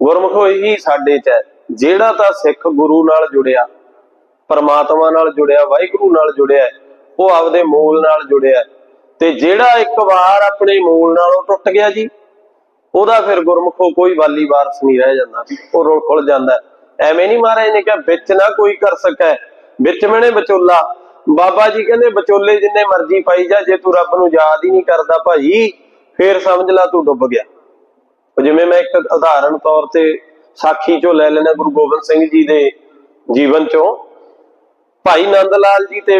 ਗੁਰਮੁਖੋ ਇਹੀ ਸਾਡੇ 'ਚ ਹੈ। ਜਿਹੜਾ ਤਾਂ ਸਿੱਖ ਗੁਰੂ ਨਾਲ ਜੁੜਿਆ, ਪਰਮਾਤਮਾ ਨਾਲ ਜੁੜਿਆ, ਵਾਹਿਗੁਰੂ ਨਾਲ ਜੁੜਿਆ ਉਹ ਆਪਦੇ ਮੂਲ ਨਾਲ ਜੁੜਿਆ ਹੈ। ਤੇ ਜਿਹੜਾ ਇੱਕ ਵਾਰ ਆਪਣੇ ਮੂਲ ਨਾਲੋਂ ਟੁੱਟ ਗਿਆ ਜੀ, ਉਹਦਾ ਫਿਰ ਗੁਰਮੁਖੋ ਕੋਈ ਵਾਲੀ ਵਾਰਸ ਨਹੀਂ ਰਹਿ ਜਾਂਦਾ ਉਹ ਰੁਲ ਖੁੱਲ ਜਾਂਦਾ। ਐਵੇਂ ਨਹੀਂ ਮਹਾਰਾਜ ਨੇ ਕਿਹਾ, ਵਿੱਚ ਨਾ ਕੋਈ ਕਰ ਸਕੈ, ਵਿੱਚ ਮੈਨੇ ਵਿਚੋਲਾ। ਬਾਬਾ ਜੀ ਕਹਿੰਦੇ, ਵਿਚੋਲੇ ਜਿੰਨੇ ਮਰਜ਼ੀ ਪਾਈ ਜਾ, ਜੇ ਤੂੰ ਰੱਬ ਨੂੰ ਯਾਦ ਹੀ ਨਹੀਂ ਕਰਦਾ ਭਾਈ, ਫੇਰ ਸਮਝ ਲੈ ਤੂੰ ਡੁੱਬ ਗਿਆ। ਜਿਵੇਂ ਮੈਂ ਇੱਕ ਉਦਾਹਰਨ ਤੌਰ ਤੇ ਸਾਖੀ ਚੋਂ ਲੈ ਲੈਣਾ ਗੁਰੂ ਗੋਬਿੰਦ ਸਿੰਘ ਜੀ ਦੇ ਜੀਵਨ ਚੋਂ। ਭਾਈ ਨੰਦ ਲਾਲ ਜੀ ਤੇ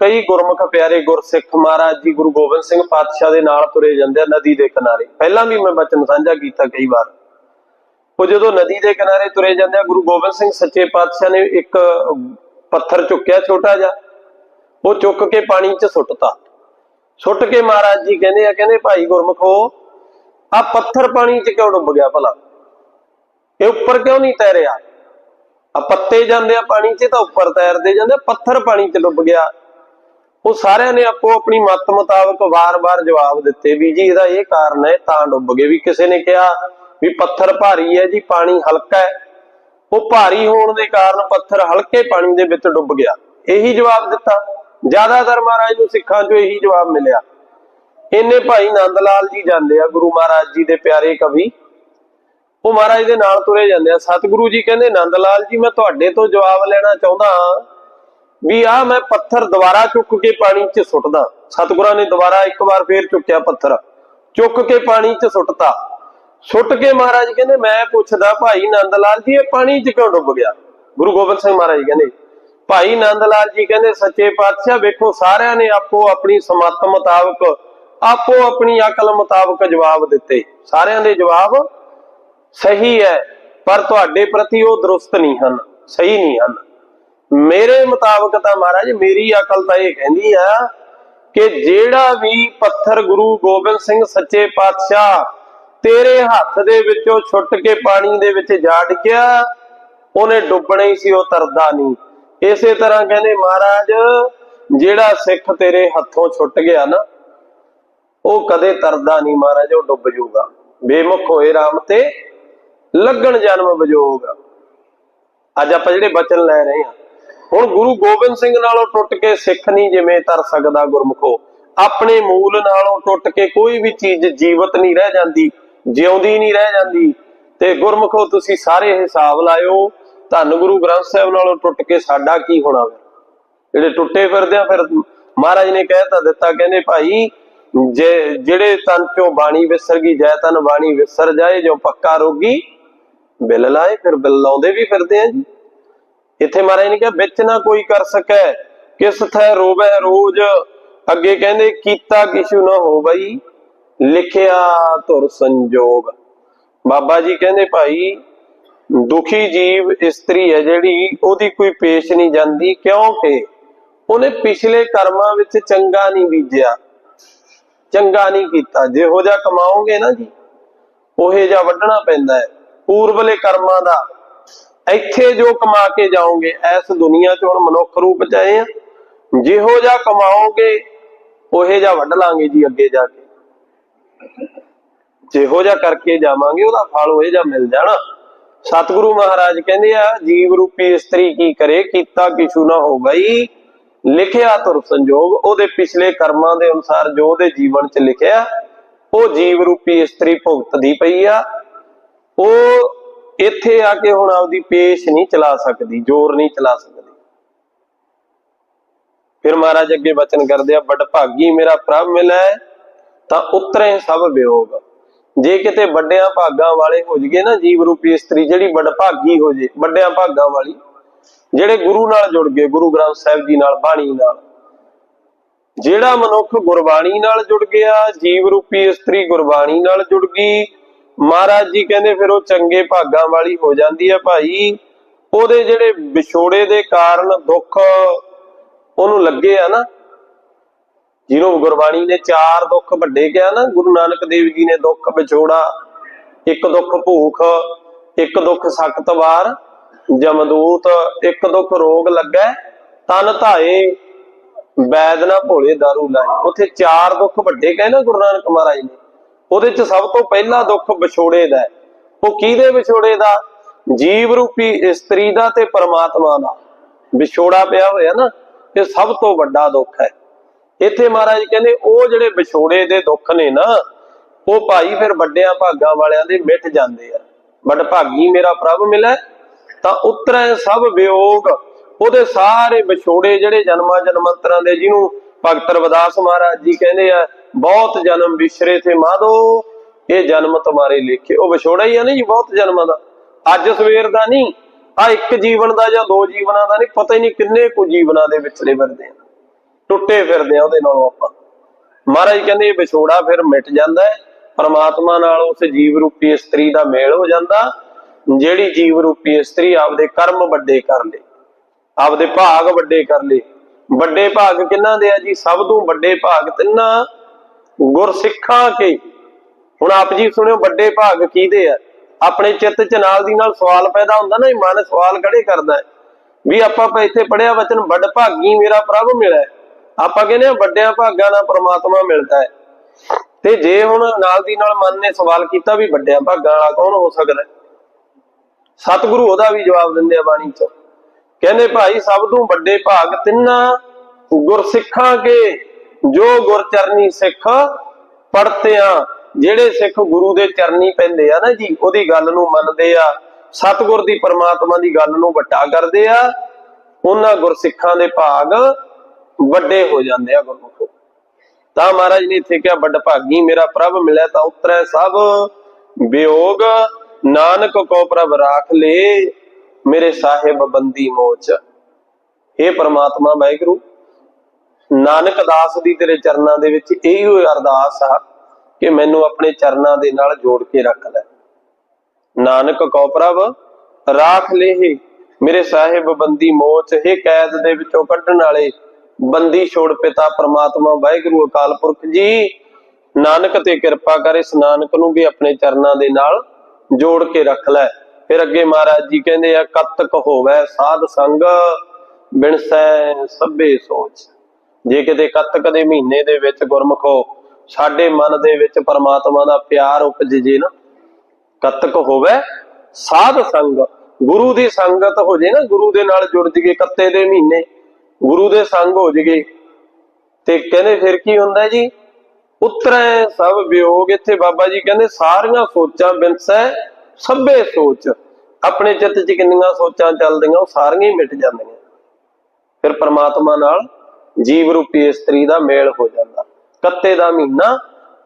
ਕਈ ਗੁਰਮੁਖ ਪਿਆਰੇ ਗੁਰਸਿੱਖ ਮਹਾਰਾਜ ਜੀ, ਗੁਰੂ ਗੋਬਿੰਦ ਸਿੰਘ ਪਾਤਸ਼ਾਹ ਦੇ ਨਾਲ ਤੁਰੇ ਜਾਂਦੇ ਆ ਨਦੀ ਦੇ ਕਿਨਾਰੇ। ਪਹਿਲਾਂ ਵੀ ਮੈਂ ਬਚਨ ਸਾਂਝਾ ਕੀਤਾ ਕਈ ਵਾਰ। ਉਹ ਜਦੋਂ ਨਦੀ ਦੇ ਕਿਨਾਰੇ ਤੁਰੇ ਜਾਂਦੇ ਆ, ਗੁਰੂ ਗੋਬਿੰਦ ਸਿੰਘ ਸੱਚੇ ਪਾਤਸ਼ਾਹ ਨੇ ਇੱਕ ਪੱਥਰ ਚੁੱਕਿਆ ਛੋਟਾ ਜਿਹਾ। ਉਹ ਚੁੱਕ ਕੇ ਪਾਣੀ 'ਚ ਸੁੱਟਤਾ। ਸੁੱਟ ਕੇ ਮਹਾਰਾਜ ਜੀ ਕਹਿੰਦੇ ਆ, ਕਹਿੰਦੇ ਭਾਈ ਗੁਰਮੁਖੋ ਆ ਪੱਥਰ ਪਾਣੀ 'ਚ ਕਿਉਂ ਡੁੱਬ ਗਿਆ ਭਲਾ? ਇਹ ਉੱਪਰ ਕਿਉਂ ਨਹੀਂ ਤੈਰਿਆ? ਆ ਪੱਤੇ ਜਾਂਦੇ ਆ ਪਾਣੀ 'ਚ ਤਾਂ ਉੱਪਰ ਤੈਰਦੇ ਜਾਂਦੇ ਪੱਥਰ ਪਾਣੀ 'ਚ ਡੁੱਬ ਗਿਆ। ਉਹ ਸਾਰਿਆਂ ਨੇ ਆਪੋ ਆਪਣੀ ਮਤ ਮੁਤਾਬਕ ਵਾਰ-ਵਾਰ ਜਵਾਬ ਦਿੱਤੇ ਵੀ ਜੀ ਇਹਦਾ ਇਹ ਕਾਰਨ ਹੈ, ਤਾਂ ਡੁੱਬ ਗਏ। ਵੀ ਕਿਸੇ ਨੇ ਕਿਹਾ ਵੀ ਪੱਥਰ ਭਾਰੀ ਹੈ ਜੀ, ਪਾਣੀ ਹਲਕਾ ਹੈ। ਉਹ ਭਾਰੀ ਹੋਣ ਦੇ ਕਾਰਨ ਪੱਥਰ ਹਲਕੇ ਪਾਣੀ ਦੇ ਵਿੱਚ ਡੁੱਬ ਗਿਆ। ਇਹੀ ਜਵਾਬ ਦਿੱਤਾ। ਜ਼ਿਆਦਾਤਰ ਮਹਾਰਾਜ ਨੂੰ ਸਿੱਖਾਂ 'ਚੋਂ ਇਹੀ ਜਵਾਬ ਮਿਲਿਆ। ਇੰਨੇ ਭਾਈ ਨੰਦ ਲਾਲ ਜੀ ਜਾਂਦੇ ਆ, ਗੁਰੂ ਮਹਾਰਾਜ ਜੀ ਦੇ ਪਿਆਰੇ ਕਵੀ। ਉਹ ਮਹਾਰਾਜ ਦੇ ਨਾਲ ਤੁਰੇ ਜਾਂਦੇ ਆ। ਸਤਿਗੁਰੂ ਜੀ ਕਹਿੰਦੇ ਨੰਦ ਲਾਲ ਜੀ, ਮੈਂ ਤੁਹਾਡੇ ਤੋਂ ਜਵਾਬ ਲੈਣਾ ਚਾਹੁੰਦਾ ਵੀ ਆ ਮੈਂ ਪੱਥਰ ਦੁਬਾਰਾ ਚੁੱਕ ਕੇ ਪਾਣੀ 'ਚ ਸੁੱਟਦਾ। ਸਤਿਗੁਰਾਂ ਨੇ ਦੁਬਾਰਾ ਇੱਕ ਵਾਰ ਫੇਰ ਚੁੱਕਿਆ ਪੱਥਰ। ਚੁੱਕ ਕੇ ਪਾਣੀ 'ਚ ਸੁੱਟਤਾ। ਸੁੱਟ ਕੇ ਮਹਾਰਾਜ ਕਹਿੰਦੇ, ਮੈਂ ਪੁੱਛਦਾ, ਭਾਈ ਨੰਦ ਲਾਲ ਜੀ, ਇਹ ਪਾਣੀ 'ਚ ਕਿਉਂ ਡੁੱਬ ਗਿਆ? ਗੁਰੂ ਗੋਬਿੰਦ ਸਿੰਘ ਮਹਾਰਾਜ ਕਹਿੰਦੇ, ਭਾਈ ਨੰਦ ਲਾਲ ਜੀ ਕਹਿੰਦੇ, ਸੱਚੇ ਪਾਤਸ਼ਾਹ, ਵੇਖੋ, ਸਾਰਿਆਂ ਨੇ ਆਪੋ ਆਪਣੀ ਸਮੱਤ ਮੁਤਾਬਕ, ਆਪੋ ਆਪਣੀ ਅਕਲ ਮੁਤਾਬਕ ਜਵਾਬ ਦਿੱਤੇ। ਸਾਰਿਆਂ ਦੇ ਜਵਾਬ ਸਹੀ ਹੈ, ਪਰ ਤੁਹਾਡੇ ਪ੍ਰਤੀ ਉਹ ਦਰੁਸਤ ਨਹੀਂ ਹਨ, ਸਹੀ ਨਹੀਂ ਹਨ। ਮੇਰੇ ਮੁਤਾਬਕ ਤਾਂ ਮਹਾਰਾਜ, ਮੇਰੀ ਅਕਲ ਤਾਂ ਇਹ ਕਹਿੰਦੀ ਆ ਕਿ ਜਿਹੜਾ ਵੀ ਪੱਥਰ ਗੁਰੂ ਗੋਬਿੰਦ ਸਿੰਘ ਸੱਚੇ ਪਾਤਸ਼ਾਹ ਤੇਰੇ ਹੱਥ ਦੇ ਵਿੱਚੋਂ ਛੁੱਟ ਕੇ ਪਾਣੀ ਦੇ ਵਿੱਚ ਜਾ ਡਿੱਗਿਆ ਉਹਨੇ ਡੁੱਬਣਾ ਹੀ ਸੀ, ਉਹ ਤਰਦਾ ਨਹੀਂ। ਇਸੇ ਤਰ੍ਹਾਂ ਕਹਿੰਦੇ, ਮਹਾਰਾਜ, ਜਿਹੜਾ ਸਿੱਖ ਤੇਰੇ ਹੱਥੋਂ ਛੁੱਟ ਗਿਆ ਨਾ, ਉਹ ਕਦੇ ਤਰਦਾ ਨਹੀਂ ਮਹਾਰਾਜ, ਉਹ ਡੁੱਬ ਜਾਊਗਾ। ਬੇਮੁਖ ਹੋਏ RAM ਤੇ ਲੱਗਣ ਜਨਮ ਵਿਜੋਗ ਅੱਜ ਆਪਾਂ ਜਿਹੜੇ ਬਚਨ ਲੈ ਰਹੇ ਹਾਂ, ਹੁਣ ਗੁਰੂ ਗੋਬਿੰਦ ਸਿੰਘ ਨਾਲੋਂ ਟੁੱਟ ਕੇ ਸਿੱਖ ਨਹੀਂ ਜਿਵੇਂ ਤਰ ਸਕਦਾ ਗੁਰਮੁਖੋ। ਆਪਣੇ ਮੂਲ ਨਾਲੋਂ ਟੁੱਟ ਕੇ ਕੋਈ ਵੀ ਚੀਜ਼ ਜੀਵਤ ਨਹੀਂ ਰਹਿ ਜਾਂਦੀ, ਜਿਉਂਦੀ ਨਹੀਂ ਰਹਿ ਜਾਂਦੀ। ਤੇ ਗੁਰਮੁਖੋ, ਤੁਸੀਂ ਸਾਰੇ ਹਿਸਾਬ ਲਾਇਓ, ਧੰਨ ਗੁਰੂ ਗ੍ਰੰਥ ਸਾਹਿਬ ਨਾਲੋਂ ਟੁੱਟ ਕੇ ਸਾਡਾ ਕੀ ਹੋਣਾ ਵੇ? ਜਿਹੜੇ ਟੁੱਟੇ ਫਿਰਦੇ ਆ, ਫਿਰ ਮਹਾਰਾਜ ਨੇ ਕਹਿ ਤਾਂ ਦਿੱਤਾ, ਕਹਿੰਦੇ ਭਾਈ, ਜੇ, ਜਿਹੜੇ ਤਨ ਚੋਂ ਬਾਣੀ ਵਿਸਰ ਗਈ ਜੈ ਤਨ ਬਾਣੀ ਵਿਸਰ ਜਾਏ, ਜੋ ਪੱਕਾ ਰੋਗੀ ਬਿੱਲ ਲਾਏ, ਫਿਰ ਬਿੱਲ ਲਾਉਂਦੇ ਵੀ ਫਿਰਦੇ ਆ ਜੀ। ਇੱਥੇ ਮਹਾਰਾਜ ਨੇ ਕਿਹਾ, ਵਿੱਚ ਨਾ ਕੋਈ ਕਰ ਸਕੈ, ਕਿਸ ਥੈ ਰੋਵੈ ਰੋਜ। ਅੱਗੇ ਕਹਿੰਦੇ, ਕੀਤਾ ਕਿਛੂ ਨਾ ਹੋ ਬਈ, ਲਿਖਿਆ ਧੁਰ ਸੰਜੋਗ। ਬਾਬਾ ਜੀ ਕਹਿੰਦੇ, ਭਾਈ, ਦੁਖੀ ਜੀਵ ਇਸਤਰੀ ਹੈ ਜਿਹੜੀ, ਉਹਦੀ ਕੋਈ ਪੇਸ਼ ਨਹੀਂ ਜਾਂਦੀ, ਕਿਉਂਕਿ ਉਹਨੇ ਪਿਛਲੇ ਕਰਮਾਂ ਵਿੱਚ ਚੰਗਾ ਨਹੀਂ ਬੀਜਿਆ। ਚੰਗਾ ਨਹੀਂ ਕੀਤਾ। ਜਿਹੋ ਜਿਹਾ ਕਮਾਓਗੇ ਨਾ ਜੀ, ਉਹੇ ਜਿਹਾ ਵੱਢਣਾ ਪੈਂਦਾ ਹੈ। ਪੂਰਬਲੇ ਕਰਮਾਂ ਦਾ। ਇੱਥੇ ਜੋ ਕਮਾ ਕੇ ਜਾਓਗੇ ਇਸ ਦੁਨੀਆ 'ਚ ਹੁਣ ਮਨੁੱਖ ਰੂਪ 'ਚ ਆਏ ਆ। ਜਿਹੋ ਜਿਹਾ ਕਮਾਓਗੇ, ਉਹੇ ਜਿਹਾ ਵੱਢ ਲਾਂਗੇ ਜੀ ਅੱਗੇ ਜਾ ਕੇ। ਜਿਹੋ ਜਿਹਾ ਕਰਕੇ ਜਾਵਾਂਗੇ, ਉਹਦਾ ਫਲ ਉਹੇ ਜਿਹਾ ਮਿਲ ਜਾਣਾ। ਸਤਿਗੁਰੂ ਮਹਾਰਾਜ ਕਹਿੰਦੇ ਆ, ਜੀਵ ਰੂਪੀ ਇਸਤਰੀ ਕੀ ਕਰੇ, ਕੀਤਾ ਕਿਛੂ ਨਾ ਹੋ। ਗਈ ਲਿਖਿਆ ਤੁਰ ਸੰਜੋਗ, ਉਹਦੇ ਪਿਛਲੇ ਕਰਮਾਂ ਦੇ ਅਨੁਸਾਰ ਜੋ ਉਹਦੇ ਜੀਵਨ 'ਚ ਲਿਖਿਆ, ਉਹ ਜੀਵ ਰੂਪੀ ਇਸਤਰੀ ਭੁਗਤਦੀ ਪਈ ਆ। ਉਹ ਇੱਥੇ ਆ ਕੇ ਹੁਣ ਆਪਦੀ ਪੇਸ਼ ਨਹੀਂ ਚਲਾ ਸਕਦੀ, ਜ਼ੋਰ ਨਹੀਂ ਚਲਾ ਸਕਦੀ। ਫਿਰ ਮਹਾਰਾਜ ਅੱਗੇ ਬਚਨ ਕਰਦੇ ਆ ਬੜ ਭਾਗੀ ਮੇਰਾ ਪ੍ਰਭ ਮਿਲੈ, ਤਾਂ ਉਤਰੇ ਸਭ ਵਿਯੋਗ। ਜੇ ਕਿਤੇ ਵੱਡਿਆਂ ਭਾਗਾਂ ਵਾਲੇ ਹੋ ਜਗੇ ਨਾ ਜੀਵ ਰੂਪੀ ਇਸਤਰੀ, ਜਿਹੜੀ ਬੜ ਭਾਗੀ ਹੋ ਜੇ, ਵੱਡਿਆਂ ਭਾਗਾਂ ਵਾਲੀ, ਜਿਹੜੇ ਗੁਰੂ ਨਾਲ ਜੁੜ ਗਏ, ਗੁਰੂ ਗ੍ਰੰਥ ਸਾਹਿਬ ਜੀ ਨਾਲ, ਬਾਣੀ ਨਾਲ, ਜਿਹੜਾ ਮਨੁੱਖ ਗੁਰਬਾਣੀ ਨਾਲ ਜੁੜ ਗਿਆ, ਜੀਵ ਰੂਪੀ ਇਸਤਰੀ ਗੁਰਬਾਣੀ ਨਾਲ ਜੁੜ ਗਈ ਮਹਾਰਾਜ ਜੀ ਕਹਿੰਦੇ ਫਿਰ ਉਹ ਚੰਗੇ ਭਾਗਾਂ ਵਾਲੀ ਹੋ ਜਾਂਦੀ ਹੈ ਭਾਈ। ਉਹਦੇ ਜਿਹੜੇ ਵਿਛੋੜੇ ਦੇ ਕਾਰਨ ਦੁੱਖ ਉਹਨੂੰ ਲੱਗੇ ਆ ਨਾ। ਜਿਹਨੂੰ ਗੁਰਬਾਣੀ ਨੇ ਚਾਰ ਦੁੱਖ ਵੱਡੇ ਕਿਹਾ ਨਾ। ਗੁਰੂ ਨਾਨਕ ਦੇਵ ਜੀ ਨੇ ਦੁੱਖ ਵਿਛੋੜਾ, ਇੱਕ ਦੁੱਖ ਭੂਖ, ਇੱਕ ਦੁੱਖ ਸਖਤ ਵਾਰ, ਜਮਦੂਤ, ਇੱਕ ਦੁੱਖ ਰੋਗ ਲੱਗਾ, ਤਨ ਧਾਏ, ਵੈਦ ਨਾ ਭੋਲੇ ਦਾਰੂ ਲਾਏ। ਉੱਥੇ ਚਾਰ ਦੁੱਖ ਵੱਡੇ ਕਹੇ ਨਾ ਗੁਰੂ ਨਾਨਕ ਮਹਾਰਾਜ ਨੇ। ਉਹਦੇ ਚ ਸਭ ਤੋਂ ਪਹਿਲਾ ਦੁੱਖ ਵਿਛੋੜੇ ਦਾ ਉਹ ਕਿਹਦੇ ਵਿਛੋੜੇ ਦਾ? ਜੀਵ ਰੂਪੀ ਇਸਤਰੀ ਦਾ ਤੇ ਪਰਮਾਤਮਾ ਦਾ। ਵਿਛੋੜਾ ਪਿਆ ਹੋਇਆ ਨਾ, ਇਹ ਸਭ ਤੋਂ ਵੱਡਾ ਦੁੱਖ ਹੈ। ਇੱਥੇ ਮਹਾਰਾਜ ਕਹਿੰਦੇ, ਉਹ ਜਿਹੜੇ ਵਿਛੋੜੇ ਦੇ ਦੁੱਖ ਨੇ ਨਾ, ਉਹ ਭਾਈ ਫਿਰ ਵੱਡਿਆਂ ਭਾਗਾਂ ਵਾਲਿਆਂ ਦੇ ਮਿਟ ਜਾਂਦੇ ਆ। ਬੜ ਭਾਗੀ ਮੇਰਾ ਪ੍ਰਭ ਮਿਲੈ, ਤਾਂ ਉਤਰੈ ਸਭ ਵਿਯੋਗ। ਉਹਦੇ ਸਾਰੇ ਵਿਛੋੜੇ ਜਿਹੜੇ ਜਨਮਾਂ ਜਨਮੰਤਰਾਂ ਦੇ, ਜਿਹਨੂੰ ਭਗਤ ਰਵਿਦਾਸ ਮਹਾਰਾਜ ਜੀ ਕਹਿੰਦੇ ਆ, ਬਹੁਤ ਜਨਮ ਵਿਸਰੇ ਥੇ ਮਾਧੋ, ਇਹ ਜਨਮ ਤੁਹਾਰੇ ਲਿਖੇ। ਉਹ ਵਿਛੋੜਾ ਹੀ ਆ ਨਾ ਬਹੁਤ ਜਨਮਾਂ ਦਾ। ਅੱਜ ਸਵੇਰ ਦਾ ਨਹੀਂ, ਆ ਇੱਕ ਜੀਵਨ ਦਾ ਜਾਂ ਦੋ ਜੀਵਨਾਂ ਦਾ ਨਹੀਂ, ਪਤਾ ਹੀ ਨਹੀਂ ਕਿੰਨੇ ਕੁ ਜੀਵਨਾਂ ਦੇ ਵਿਚਲੇ ਫਿਰਦੇ ਆ। ਟੁੱਟੇ ਫਿਰਦੇ ਆ ਉਹਦੇ ਨਾਲੋਂ ਆਪਾਂ। ਮਹਾਰਾਜ ਕਹਿੰਦੇ ਇਹ ਵਿਛੋੜਾ ਫਿਰ ਮਿਟ ਜਾਂਦਾ ਹੈ, ਪਰਮਾਤਮਾ ਨਾਲ ਉਸ ਜੀਵ ਰੂਪੀ ਇਸਤਰੀ ਦਾ ਮੇਲ ਹੋ ਜਾਂਦਾ। ਜਿਹੜੀ ਜੀਵ ਰੂਪੀ ਇਸਤਰੀ ਆਪਦੇ ਕਰਮ ਵੱਡੇ ਕਰ ਲੇ, ਆਪਦੇ ਭਾਗ ਵੱਡੇ ਕਰ ਲੇ ਵੱਡੇ ਭਾਗ ਕਿੰਨਾ ਦੇ ਆ ਜੀ? ਸਭ ਤੋਂ ਵੱਡੇ ਭਾਗ ਤਿੰਨਾਂ ਗੁਰਸਿੱਖਾਂ ਕੇ। ਹੁਣ ਆਪ ਜੀ ਸੁਣਿਓ, ਵੱਡੇ ਭਾਗ ਕਿਹਦੇ ਆ? ਆਪਣੇ ਚਿੱਤ ਚ ਨਾਲ ਦੀ ਨਾਲ ਸਵਾਲ ਪੈਦਾ ਹੁੰਦਾ ਨਾ ਇਹ ਮਨ ਸਵਾਲ ਖੜੇ ਕਰਦਾ ਹੈ? ਵੀ ਆਪਾਂ ਇੱਥੇ ਪੜਿਆ ਵਚਨ, ਵੱਡ ਭਾਗੀ ਮੇਰਾ ਪ੍ਰਭ ਮਿਲਿਆ ਆਪਾਂ ਕਹਿੰਦੇ ਆ ਵੱਡਿਆਂ ਭਾਗਾਂ ਨਾਲ ਪ੍ਰਮਾਤਮਾ ਮਿਲਦਾ ਹੈ। ਤੇ ਜੇ ਹੁਣ ਨਾਲ ਦੀ ਨਾਲ ਮਨ ਨੇ ਸਵਾਲ ਕੀਤਾ ਵੀ ਵੱਡਿਆਂ ਭਾਗਾਂ ਵਾਲਾ ਕੌਣ ਹੋ ਸਕਦਾ ਸਤਿਗੁਰੂ ਉਹਦਾ ਵੀ ਜਵਾਬ ਦਿੰਦੇ ਆ ਬਾਣੀ ਚ। ਕਹਿੰਦੇ ਭਾਈ ਸਭ ਤੋਂ ਵੱਡੇ ਭਾਗ ਤਿੰਨਾਂ ਗੁਰਸਿੱਖਾਂ ਕੇ, ਜੋ ਗੁਰਚਰਨੀ ਸਿੱਖ ਪੜਤਿਆਂ ਜਿਹੜੇ ਸਿੱਖ ਗੁਰੂ ਦੇ ਚਰਨੀ ਪੈਂਦੇ ਆ ਨਾ ਜੀ, ਉਹਦੀ ਗੱਲ ਨੂੰ ਮੰਨਦੇ ਆ, ਸਤਿਗੁਰ ਦੀ ਪਰਮਾਤਮਾ ਦੀ ਗੱਲ ਨੂੰ ਵੱਡਾ ਕਰਦੇ ਆ, ਉਹਨਾਂ ਗੁਰਸਿੱਖਾਂ ਦੇ ਭਾਗ ਵੱਡੇ ਹੋ ਜਾਂਦੇ ਆ ਗੁਰਮੁਖੋ। ਤਾਂ ਮਹਾਰਾਜ ਨੇ ਇੱਥੇ ਕਿਹਾ, ਵੱਡ ਭਾਗੀ ਮੇਰਾ ਪ੍ਰਭ ਮਿਲਿਆ ਤਾਂ ਉਤਰੈ ਸਭ ਵਿਯੋਗ ਨਾਨਕ ਕੋ ਪ੍ਰਭ ਰਾਖ ਲੇ। ਮੇਰੇ ਸਾਹਿਬ ਬੰਦੀ ਮੋਚ। ਇਹ ਪ੍ਰਮਾਤਮਾ, ਵਾਹਿਗੁਰੂ, ਨਾਨਕ ਦਾਸ ਦੀ ਤੇਰੇ ਚਰਨਾਂ ਦੇ ਵਿੱਚ ਇਹੀ ਅਰਦਾਸ ਆ ਕਿ ਮੈਨੂੰ ਆਪਣੇ ਚਰਨਾਂ ਦੇ ਨਾਲ ਜੋੜ ਕੇ ਰੱਖ ਲੈ। ਨਾਨਕ ਕੋ ਪ੍ਰਭ, ਰਾਖ ਲੇਹ ਮੇਰੇ ਸਾਹਿਬ ਬੰਦੀ ਮੋਚ। ਇਹ ਕੈਦ ਦੇ ਵਿੱਚੋਂ ਕੱਢਣ ਵਾਲੇ ਬੰਦੀ ਛੋੜ ਪਿਤਾ ਪ੍ਰਮਾਤਮਾ, ਵਾਹਿਗੁਰੂ ਅਕਾਲ ਪੁਰਖ ਜੀ, ਨਾਨਕ ਤੇ ਕਿਰਪਾ ਕਰ ਇਸ ਨਾਨਕ ਨੂੰ ਵੀ ਆਪਣੇ ਚਰਨਾਂ ਦੇ ਨਾਲ ਜੋੜ ਕੇ ਰੱਖ ਲੈ। ਫਿਰ ਅੱਗੇ ਮਹਾਰਾਜ ਜੀ ਕਹਿੰਦੇ ਆ, ਕਤਕ ਹੋਵੇ ਸਾਧ ਸੰਗ ਬਿਨਸੈ ਸਭੇ ਸੋਚ। ਜੇ ਕਿਤੇ ਕੱਤਕ ਦੇ ਮਹੀਨੇ ਦੇ ਵਿੱਚ ਗੁਰਮਖੋ ਸਾਡੇ ਮਨ ਦੇ ਵਿੱਚ ਪਰਮਾਤਮਾ ਦਾ ਪਿਆਰ ਉਪਜ ਜੇ ਨਾ। ਕੱਤਕ ਹੋਵੇ ਸਾਧ ਸੰਗ। ਗੁਰੂ ਦੀ ਸੰਗਤ ਹੋ ਜੇ ਨਾ, ਗੁਰੂ ਦੇ ਨਾਲ ਜੁੜ ਜਗੇ ਕੱਤੇ ਦੇ ਮਹੀਨੇ, ਗੁਰੂ ਦੇ ਸੰਗ ਹੋ ਜਗੇ ਤੇ ਕਹਿੰਦੇ ਫਿਰ ਕੀ ਹੁੰਦਾ ਜੀ? ਉਤਰੈ ਸਭ ਵਿਯੋਗ। ਇੱਥੇ ਬਾਬਾ ਜੀ ਕਹਿੰਦੇ, ਸਾਰੀਆਂ ਸੋਚਾਂ ਬਿਨਸੈ ਸਭੇ ਸੋਚ। ਆਪਣੇ ਚਿੱਤ 'ਚ ਕਿੰਨੀਆਂ ਸੋਚਾਂ ਚੱਲਦੀਆਂ, ਉਹ ਸਾਰੀਆਂ ਹੀ ਮਿਟ ਜਾਂਦੀਆਂ। ਫਿਰ ਪ੍ਰਮਾਤਮਾ ਨਾਲ ਜੀਵ ਰੂਪੀ ਇਸਤਰੀ ਦਾ ਮੇਲ ਹੋ ਜਾਂਦਾ। ਕੱਤੇ ਦਾ ਮਹੀਨਾ,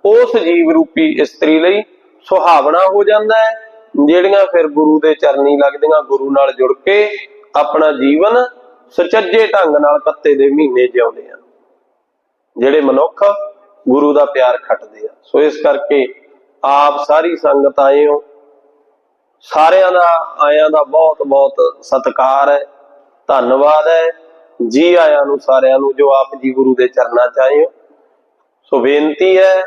ਉਸ ਜੀਵ ਰੂਪੀ ਇਸਤਰੀ ਲਈ ਸੁਹਾਵਣਾ ਹੋ ਜਾਂਦਾ ਹੈ, ਜਿਹੜੀਆਂ ਫਿਰ ਗੁਰੂ ਦੇ ਚਰਨੀ ਲੱਗਦੀਆਂ, ਗੁਰੂ ਨਾਲ ਜੁੜ ਕੇ ਆਪਣਾ ਜੀਵਨ ਸੁਚੱਜੇ ਢੰਗ ਨਾਲ ਕੱਤੇ ਦੇ ਮਹੀਨੇ ਜਿਉਂਦੇ ਆ। ਜਿਹੜੇ ਮਨੁੱਖ ਗੁਰੂ ਦਾ ਪਿਆਰ ਖੱਟਦੇ ਆ। ਸੋ ਇਸ ਕਰਕੇ ਆਪ ਸਾਰੀ ਸੰਗਤ ਆਏ ਹੋ ਸਾਰਿਆਂ ਦਾ, ਆਇਆਂ ਦਾ ਬਹੁਤ ਬਹੁਤ ਸਤਿਕਾਰ ਹੈ, ਧੰਨਵਾਦ ਹੈ। ਜੀ ਆਇਆਂ ਨੂੰ ਸਾਰਿਆਂ ਨੂੰ ਜੋ ਆਪ ਜੀ ਗੁਰੂ ਦੇ ਚਰਨਾਂ ਚ ਆਏ ਹੋ। ਸੋ ਬੇਨਤੀ ਹੈ,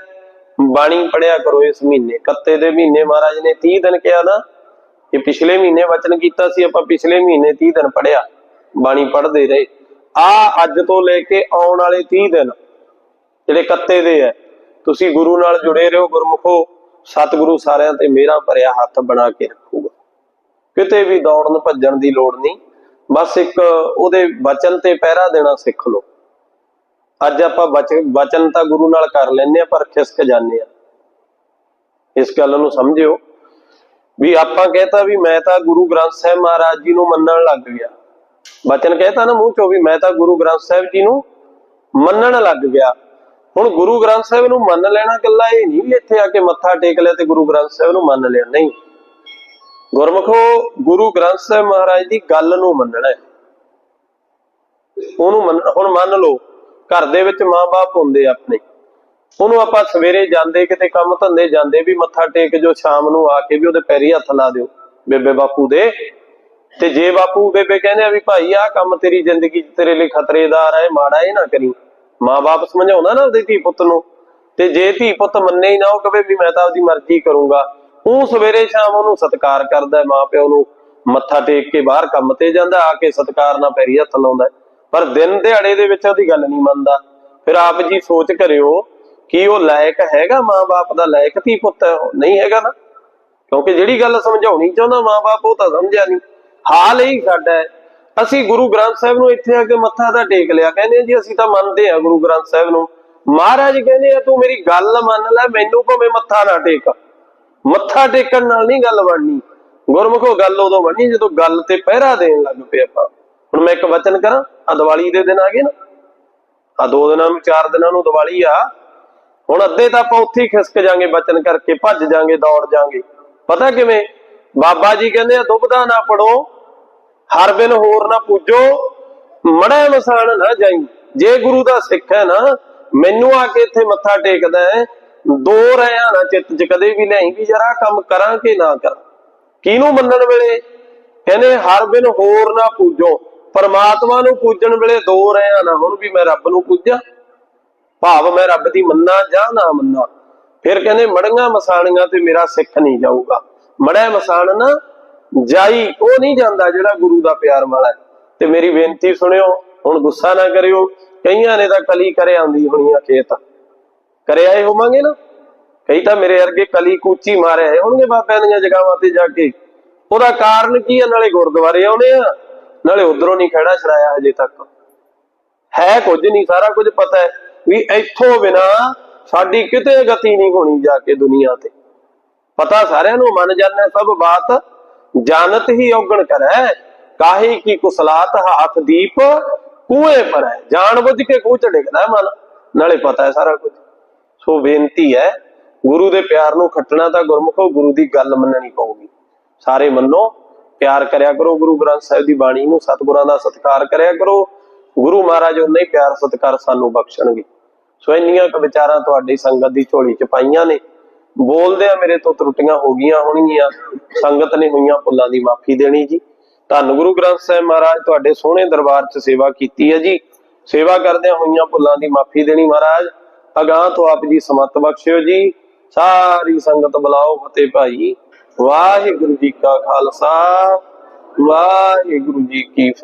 ਬਾਣੀ ਪੜਿਆ ਕਰੋ ਇਸ ਮਹੀਨੇ। ਕੱਤੇ ਦੇ ਮਹੀਨੇ ਮਹਾਰਾਜ ਨੇ 30 ਦਿਨ ਕਿਹਾ ਨਾ ਇਹ ਪਿਛਲੇ ਮਹੀਨੇ ਵਚਨ ਕੀਤਾ ਸੀ, ਆਪਾਂ ਪਿਛਲੇ ਮਹੀਨੇ 30 ਦਿਨ ਪੜਿਆ ਬਾਣੀ ਪੜ੍ਹਦੇ ਰਹੇ। ਆ ਅੱਜ ਤੋਂ ਲੈ ਕੇ ਆਉਣ ਵਾਲੇ 30 ਦਿਨ ਜਿਹੜੇ ਕੱਤੇ ਦੇ ਹੈ, ਤੁਸੀਂ ਗੁਰੂ ਨਾਲ ਜੁੜੇ ਰਹੋ, ਗੁਰਮੁਖੋ। ਸਤਿਗੁਰੂ ਸਾਰਿਆਂ ਤੇ ਮੇਰਾ ਭਰਿਆ ਹੱਥ ਬਣਾ ਕੇ ਰੱਖੂਗਾ। ਕਿਤੇ ਵੀ ਦੌੜਨ ਭੱਜਣ ਦੀ ਲੋੜ ਨਹੀਂ। ਬਸ ਇੱਕ ਉਹਦੇ ਵਚਨ ਤੇ ਪਹਿਰਾ ਦੇਣਾ ਸਿੱਖ ਲਓ। ਅੱਜ ਆਪਾਂ ਬਚ- ਵਚਨ ਤਾਂ ਗੁਰੂ ਨਾਲ ਕਰ ਲੈਨੇ ਆ ਪਰ ਖਿਸਕ ਜਾਂਦੇ ਆ ਇਸ ਗੱਲ ਨੂੰ ਸਮਝਿਓ। ਵੀ ਆਪਾਂ ਕਹਤਾ ਵੀ ਮੈਂ ਤਾਂ ਗੁਰੂ ਗ੍ਰੰਥ ਸਾਹਿਬ ਮਹਾਰਾਜ ਜੀ ਨੂੰ ਮੰਨਣ ਲੱਗ ਗਿਆ। ਵਚਨ ਕਹਤਾ ਨਾ ਮੂੰਹ ਚੋਂ ਵੀ ਮੈਂ ਤਾਂ ਗੁਰੂ ਗ੍ਰੰਥ ਸਾਹਿਬ ਜੀ ਨੂੰ ਮੰਨਣ ਲੱਗ ਗਿਆ। ਹੁਣ ਗੁਰੂ ਗ੍ਰੰਥ ਸਾਹਿਬ ਨੂੰ ਮੰਨ ਲੈਣਾ ਕੱਲਾ ਇਹ ਨਹੀਂ ਵੀ ਇੱਥੇ ਆ ਕੇ ਮੱਥਾ ਟੇਕ ਲਿਆ ਤੇ ਗੁਰੂ ਗ੍ਰੰਥ ਸਾਹਿਬ ਨੂੰ ਮੰਨ ਲਿਆ, ਨਹੀਂ। ਗੁਰਮਖੋ, ਗੁਰੂ ਗ੍ਰੰਥ ਸਾਹਿਬ ਮਹਾਰਾਜ ਦੀ ਗੱਲ ਨੂੰ ਮੰਨਣਾ ਹੈ। ਉਹਨੂੰ ਹੁਣ ਮੰਨ ਲਓ, ਘਰ ਦੇ ਵਿੱਚ ਮਾਂ-ਬਾਪ ਹੁੰਦੇ ਆਪਣੇ। ਉਹਨੂੰ ਆਪਾਂ ਸਵੇਰੇ ਜਾਂਦੇ, ਕਿਤੇ ਕੰਮ ਧੰਦੇ ਜਾਂਦੇ, ਵੀ ਮੱਥਾ ਟੇਕ ਜੋ ਸ਼ਾਮ ਨੂੰ ਆ ਕੇ ਵੀ ਉਹਦੇ ਪੈਰੀ ਹੱਥ ਲਾ ਦਿਓ, ਬੇਬੇ ਬਾਪੂ ਦੇ। ਤੇ ਜੇ ਬਾਪੂ ਬੇਬੇ ਕਹਿੰਦੇ ਆ ਵੀ ਭਾਈ, ਆਹ ਕੰਮ ਤੇਰੀ ਜ਼ਿੰਦਗੀ 'ਚ ਤੇਰੇ ਲਈ ਖਤਰੇਦਾਰ ਹੈ ਮਾੜਾ ਇਹ ਨਾ ਕਰੀ। ਮਾਂ-ਬਾਪ ਸਮਝਾਉਂਦਾ ਨਾ ਉਹਦੇ ਧੀ ਪੁੱਤ ਨੂੰ ਤੇ ਜੇ ਧੀ ਪੁੱਤ ਮੰਨੇ ਹੀ ਨਾ, ਉਹ ਕਵੇ ਵੀ ਮੈਂ ਤਾਂ ਆਪਦੀ ਮਰਜ਼ੀ ਕਰੂੰਗਾ। ਉਹ ਸਵੇਰੇ ਸ਼ਾਮ ਉਹਨੂੰ ਸਤਿਕਾਰ ਕਰਦਾ ਹੈ, ਮਾਂ-ਪਿਓ ਨੂੰ ਮੱਥਾ ਟੇਕ ਕੇ ਬਾਹਰ ਕੰਮ ਤੇ ਜਾਂਦਾ, ਆ ਕੇ ਸਤਿਕਾਰ ਨਾਲ ਪੈਰੀ ਹੱਥ ਲਾਉਂਦਾ ਪਰ ਦਿਨ ਦਿਹਾੜੇ ਦੇ ਵਿੱਚ ਉਹਦੀ ਗੱਲ ਨਹੀਂ ਮੰਨਦਾ। ਫਿਰ ਆਪ ਜੀ ਸੋਚ ਕਰਿਓ ਕਿ ਉਹ ਲਾਇਕ ਹੈਗਾ ਮਾਂ-ਬਾਪ ਦਾ, ਲਾਇਕ ਧੀ ਪੁੱਤ ਹੈ ਨਹੀਂ ਹੈਗਾ ਨਾ। ਕਿਉਂਕਿ ਜਿਹੜੀ ਗੱਲ ਸਮਝਾਉਣੀ ਚਾਹੁੰਦਾ ਮਾਂ-ਬਾਪ ਉਹ ਤਾਂ ਸਮਝਿਆ ਨਹੀਂ। ਹਾਲ ਹੀ ਸਾਡਾ ਅਸੀਂ ਗੁਰੂ ਗ੍ਰੰਥ ਸਾਹਿਬ ਨੂੰ ਇੱਥੇ ਆ ਕੇ ਮੱਥਾ ਤਾਂ ਟੇਕ ਲਿਆ। ਕਹਿੰਦੇ ਜੀ, ਅਸੀਂ ਤਾਂ ਮੰਨਦੇ ਆ ਗੁਰੂ ਗ੍ਰੰਥ ਸਾਹਿਬ ਨੂੰ। ਮਹਾਰਾਜ ਕਹਿੰਦੇ ਆ, ਤੂੰ ਮੇਰੀ ਗੱਲ ਮੰਨ ਲੈ, ਮੈਨੂੰ ਭਾਵੇਂ ਮੱਥਾ ਨਾ ਟੇਕ। ਮੱਥਾ ਟੇਕਣ ਨਾਲ ਨਹੀਂ ਗੱਲ ਬਣਨੀ। ਗੁਰਮੁਖੋ, ਗੱਲ ਉਦੋਂ ਬਣਨੀ ਜਦੋਂ ਗੱਲ ਤੇ ਪਹਿਰਾ ਦੇਣ ਲੱਗ ਪਏ ਆਪਾਂ। ਹੁਣ ਮੈਂ ਇੱਕ ਵਚਨ ਕਰਾਂ ਆ ਦੀਵਾਲੀ ਦੇ ਦਿਨ ਆ ਗਏ ਨਾ। ਆ ਦੋ ਦਿਨਾਂ ਨੂੰ, ਚਾਰ ਦਿਨਾਂ ਨੂੰ ਦੀਵਾਲੀ ਆ। ਹੁਣ ਅੱਧੇ ਤਾਂ ਆਪਾਂ ਉੱਥੇ ਹੀ ਖਿਸਕ ਜਾਾਂਗੇ, ਵਚਨ ਕਰਕੇ ਭੱਜ ਜਾਾਂਗੇ, ਦੌੜ ਜਾਾਂਗੇ। ਪਤਾ ਕਿਵੇਂ? ਬਾਬਾ ਜੀ ਕਹਿੰਦੇ ਆ ਦੁਬਦਾ ਨਾ ਪੜੋ ਹਰ ਬਿਨ ਹੋਰ ਨਾ ਪੂਜੋ ਮੜਾ ਮਸਾਨ ਨਾ ਜਾਈ। ਜੇ ਗੁਰੂ ਦਾ ਸਿੱਖ ਹੈ ਨਾ, ਮੈਨੂੰ ਆ ਕੇ ਇੱਥੇ ਮੱਥਾ ਟੇਕਦਾ ਹੈ, ਦੋ ਰਿਆਂ ਨਾ ਚਿੱਤ 'ਚ ਕਦੇ ਵੀ ਨਹੀਂ ਵੀ ਜਰਾ ਕੰਮ ਕਰਾਂ ਕਿ ਨਾ ਕਰਾਂ। ਕਿਹਨੂੰ ਮੰਨਣ ਵੇਲੇ? ਕਹਿੰਦੇ, ਹਰ ਬਿਨ ਹੋਰ ਨਾ ਪੂਜੋ। ਪਰਮਾਤਮਾ ਨੂੰ ਪੂਜਣ ਵੇਲੇ ਦੋ ਰਿਆਂ ਨਾ ਹੁਣ ਵੀ ਮੈਂ ਰੱਬ ਨੂੰ ਪੂਜਾਂ। ਭਾਵ ਮੈਂ ਰੱਬ ਦੀ ਮੰਨਾ ਜਾਂ ਨਾ ਮੰਨਾ। ਫਿਰ ਕਹਿੰਦੇ ਮੜੀਆਂ ਮਸਾਣੀਆਂ ਤੇ ਮੇਰਾ ਸਿੱਖ ਨਹੀਂ ਜਾਊਗਾ। ਮੜਿਆ ਮਸਾਣ ਨਾ ਜਾਈ, ਉਹ ਨਹੀਂ ਜਾਂਦਾ ਜਿਹੜਾ ਗੁਰੂ ਦਾ ਪਿਆਰ ਵਾਲਾ ਤੇ ਮੇਰੀ ਬੇਨਤੀ ਸੁਣਿਓ, ਹੁਣ ਗੁੱਸਾ ਨਾ ਕਰਿਓ। ਕਈਆਂ ਨੇ ਤਾਂ ਕਲੀ ਕਰੇ ਆਂਦੀ ਹੋਣੀਆਂ ਖੇਤ। ਕਰੇ ਆਏ ਹੋਵਾਂਗੇ ਨਾ। ਕਈ ਤਾਂ ਮੇਰੇ ਵਰਗੇ ਕਲੀ ਕੂਚੀ ਮਾਰੇ ਆਏ ਹੋਣਗੇ ਬਾਬਿਆਂ ਦੀਆਂ ਜਗ੍ਹਾਵਾਂ ਤੇ ਜਾ ਕੇ। ਉਹਦਾ ਕਾਰਨ ਕੀ ਹੈ ਨਾਲੇ ਗੁਰਦੁਆਰੇ ਆਉਣੇ ਆ। ਨਾਲੇ ਉਧਰੋਂ ਨਹੀਂ ਖੜਾ ਛੜਾਇਆ ਹਜੇ ਤੱਕ। ਹੈ ਕੁਝ ਨਹੀਂ, ਸਾਰਾ ਕੁਝ ਪਤਾ ਹੈ ਵੀ ਇੱਥੋਂ ਬਿਨਾ ਸਾਡੀ ਕਿਤੇ ਗਤੀ ਨਹੀਂ ਹੋਣੀ ਜਾ ਕੇ ਦੁਨੀਆ ਤੇ। ਪਤਾ ਸਾਰਿਆਂ ਨੂੰ, ਮੰਨ ਜਾਂਦਾ ਸਭ ਬਾਤ। ਜਾਣਤ ਹੀ ਔਗਣ ਕਰੈ। ਕਾਹੀ ਕੀ ਕੁਸਲਾਤ ਹਾਥ ਦੀਪ ਕੂਏ ਪਰ। ਹੈ ਜਾਣ ਬੁੱਝ ਕੇ ਕੂਚ ਡਿੱਗਦਾ ਮਨ। ਨਾਲੇ ਪਤਾ ਹੈ ਸਾਰਾ ਕੁਝ। ਸੋ ਬੇਨਤੀ ਹੈ, ਗੁਰੂ ਦੇ ਪਿਆਰ ਨੂੰ ਖੱਟਣਾ ਤਾਂ ਗੁਰਮੁਖੋ, ਗੁਰੂ ਦੀ ਗੱਲ ਮੰਨਣੀ ਪਊਗੀ। ਸਾਰੇ ਮੰਨੋ, ਪਿਆਰ ਕਰਿਆ ਕਰੋ ਗੁਰੂ ਗ੍ਰੰਥ ਸਾਹਿਬ ਦੀ ਬਾਣੀ ਨੂੰ, ਸਤਿਗੁਰਾਂ ਦਾ ਸਤਿਕਾਰ ਕਰਿਆ ਕਰੋ। ਗੁਰੂ ਮਹਾਰਾਜ ਉਹਨਾਂ ਹੀ ਪਿਆਰ ਸਤਿਕਾਰ ਸਾਨੂੰ ਬਖਸ਼ਣਗੇ। ਸੋ ਇੰਨੀਆਂ ਕੁ ਵਿਚਾਰਾਂ ਤੁਹਾਡੀ ਸੰਗਤ ਦੀ ਝੋਲੀ ਚ ਪਾਈਆਂ ਨੇ। ਬੋਲਦੇ ਆ, ਮੇਰੇ ਤੋਂ ਤਰੁੱਟੀਆਂ ਹੋ ਗਈਆਂ ਹੋਣਗੀਆਂ, ਸੰਗਤ ਨੇ ਹੋਈਆਂ ਭੁੱਲਾਂ ਦੀ ਮਾਫੀ ਦੇਣੀ ਜੀ। ਧੰਨ ਗੁਰੂ ਗ੍ਰੰਥ ਸਾਹਿਬ ਮਹਾਰਾਜ, ਤੁਹਾਡੇ ਸੋਹਣੇ ਦਰਬਾਰ 'ਚ ਸੇਵਾ ਕੀਤੀ ਹੈ ਜੀ। ਸੇਵਾ ਕਰਦਿਆਂ ਹੋਈਆਂ ਭੁੱਲਾਂ ਦੀ ਮਾਫੀ ਦੇਣੀ ਮਹਾਰਾਜ। ਅਗਾਹ ਤੋਂ ਆਪ ਜੀ ਸਮਤ ਬਖਸ਼ਿਓ ਜੀ। ਸਾਰੀ ਸੰਗਤ ਬੁਲਾਓ ਫਤਿਹ ਭਾਈ। ਵਾਹਿਗੁਰੂ ਜੀ ਕਾ ਖਾਲਸਾ, ਵਾਹਿਗੁਰੂ ਜੀ ਕੀ ਫਤਿਹ।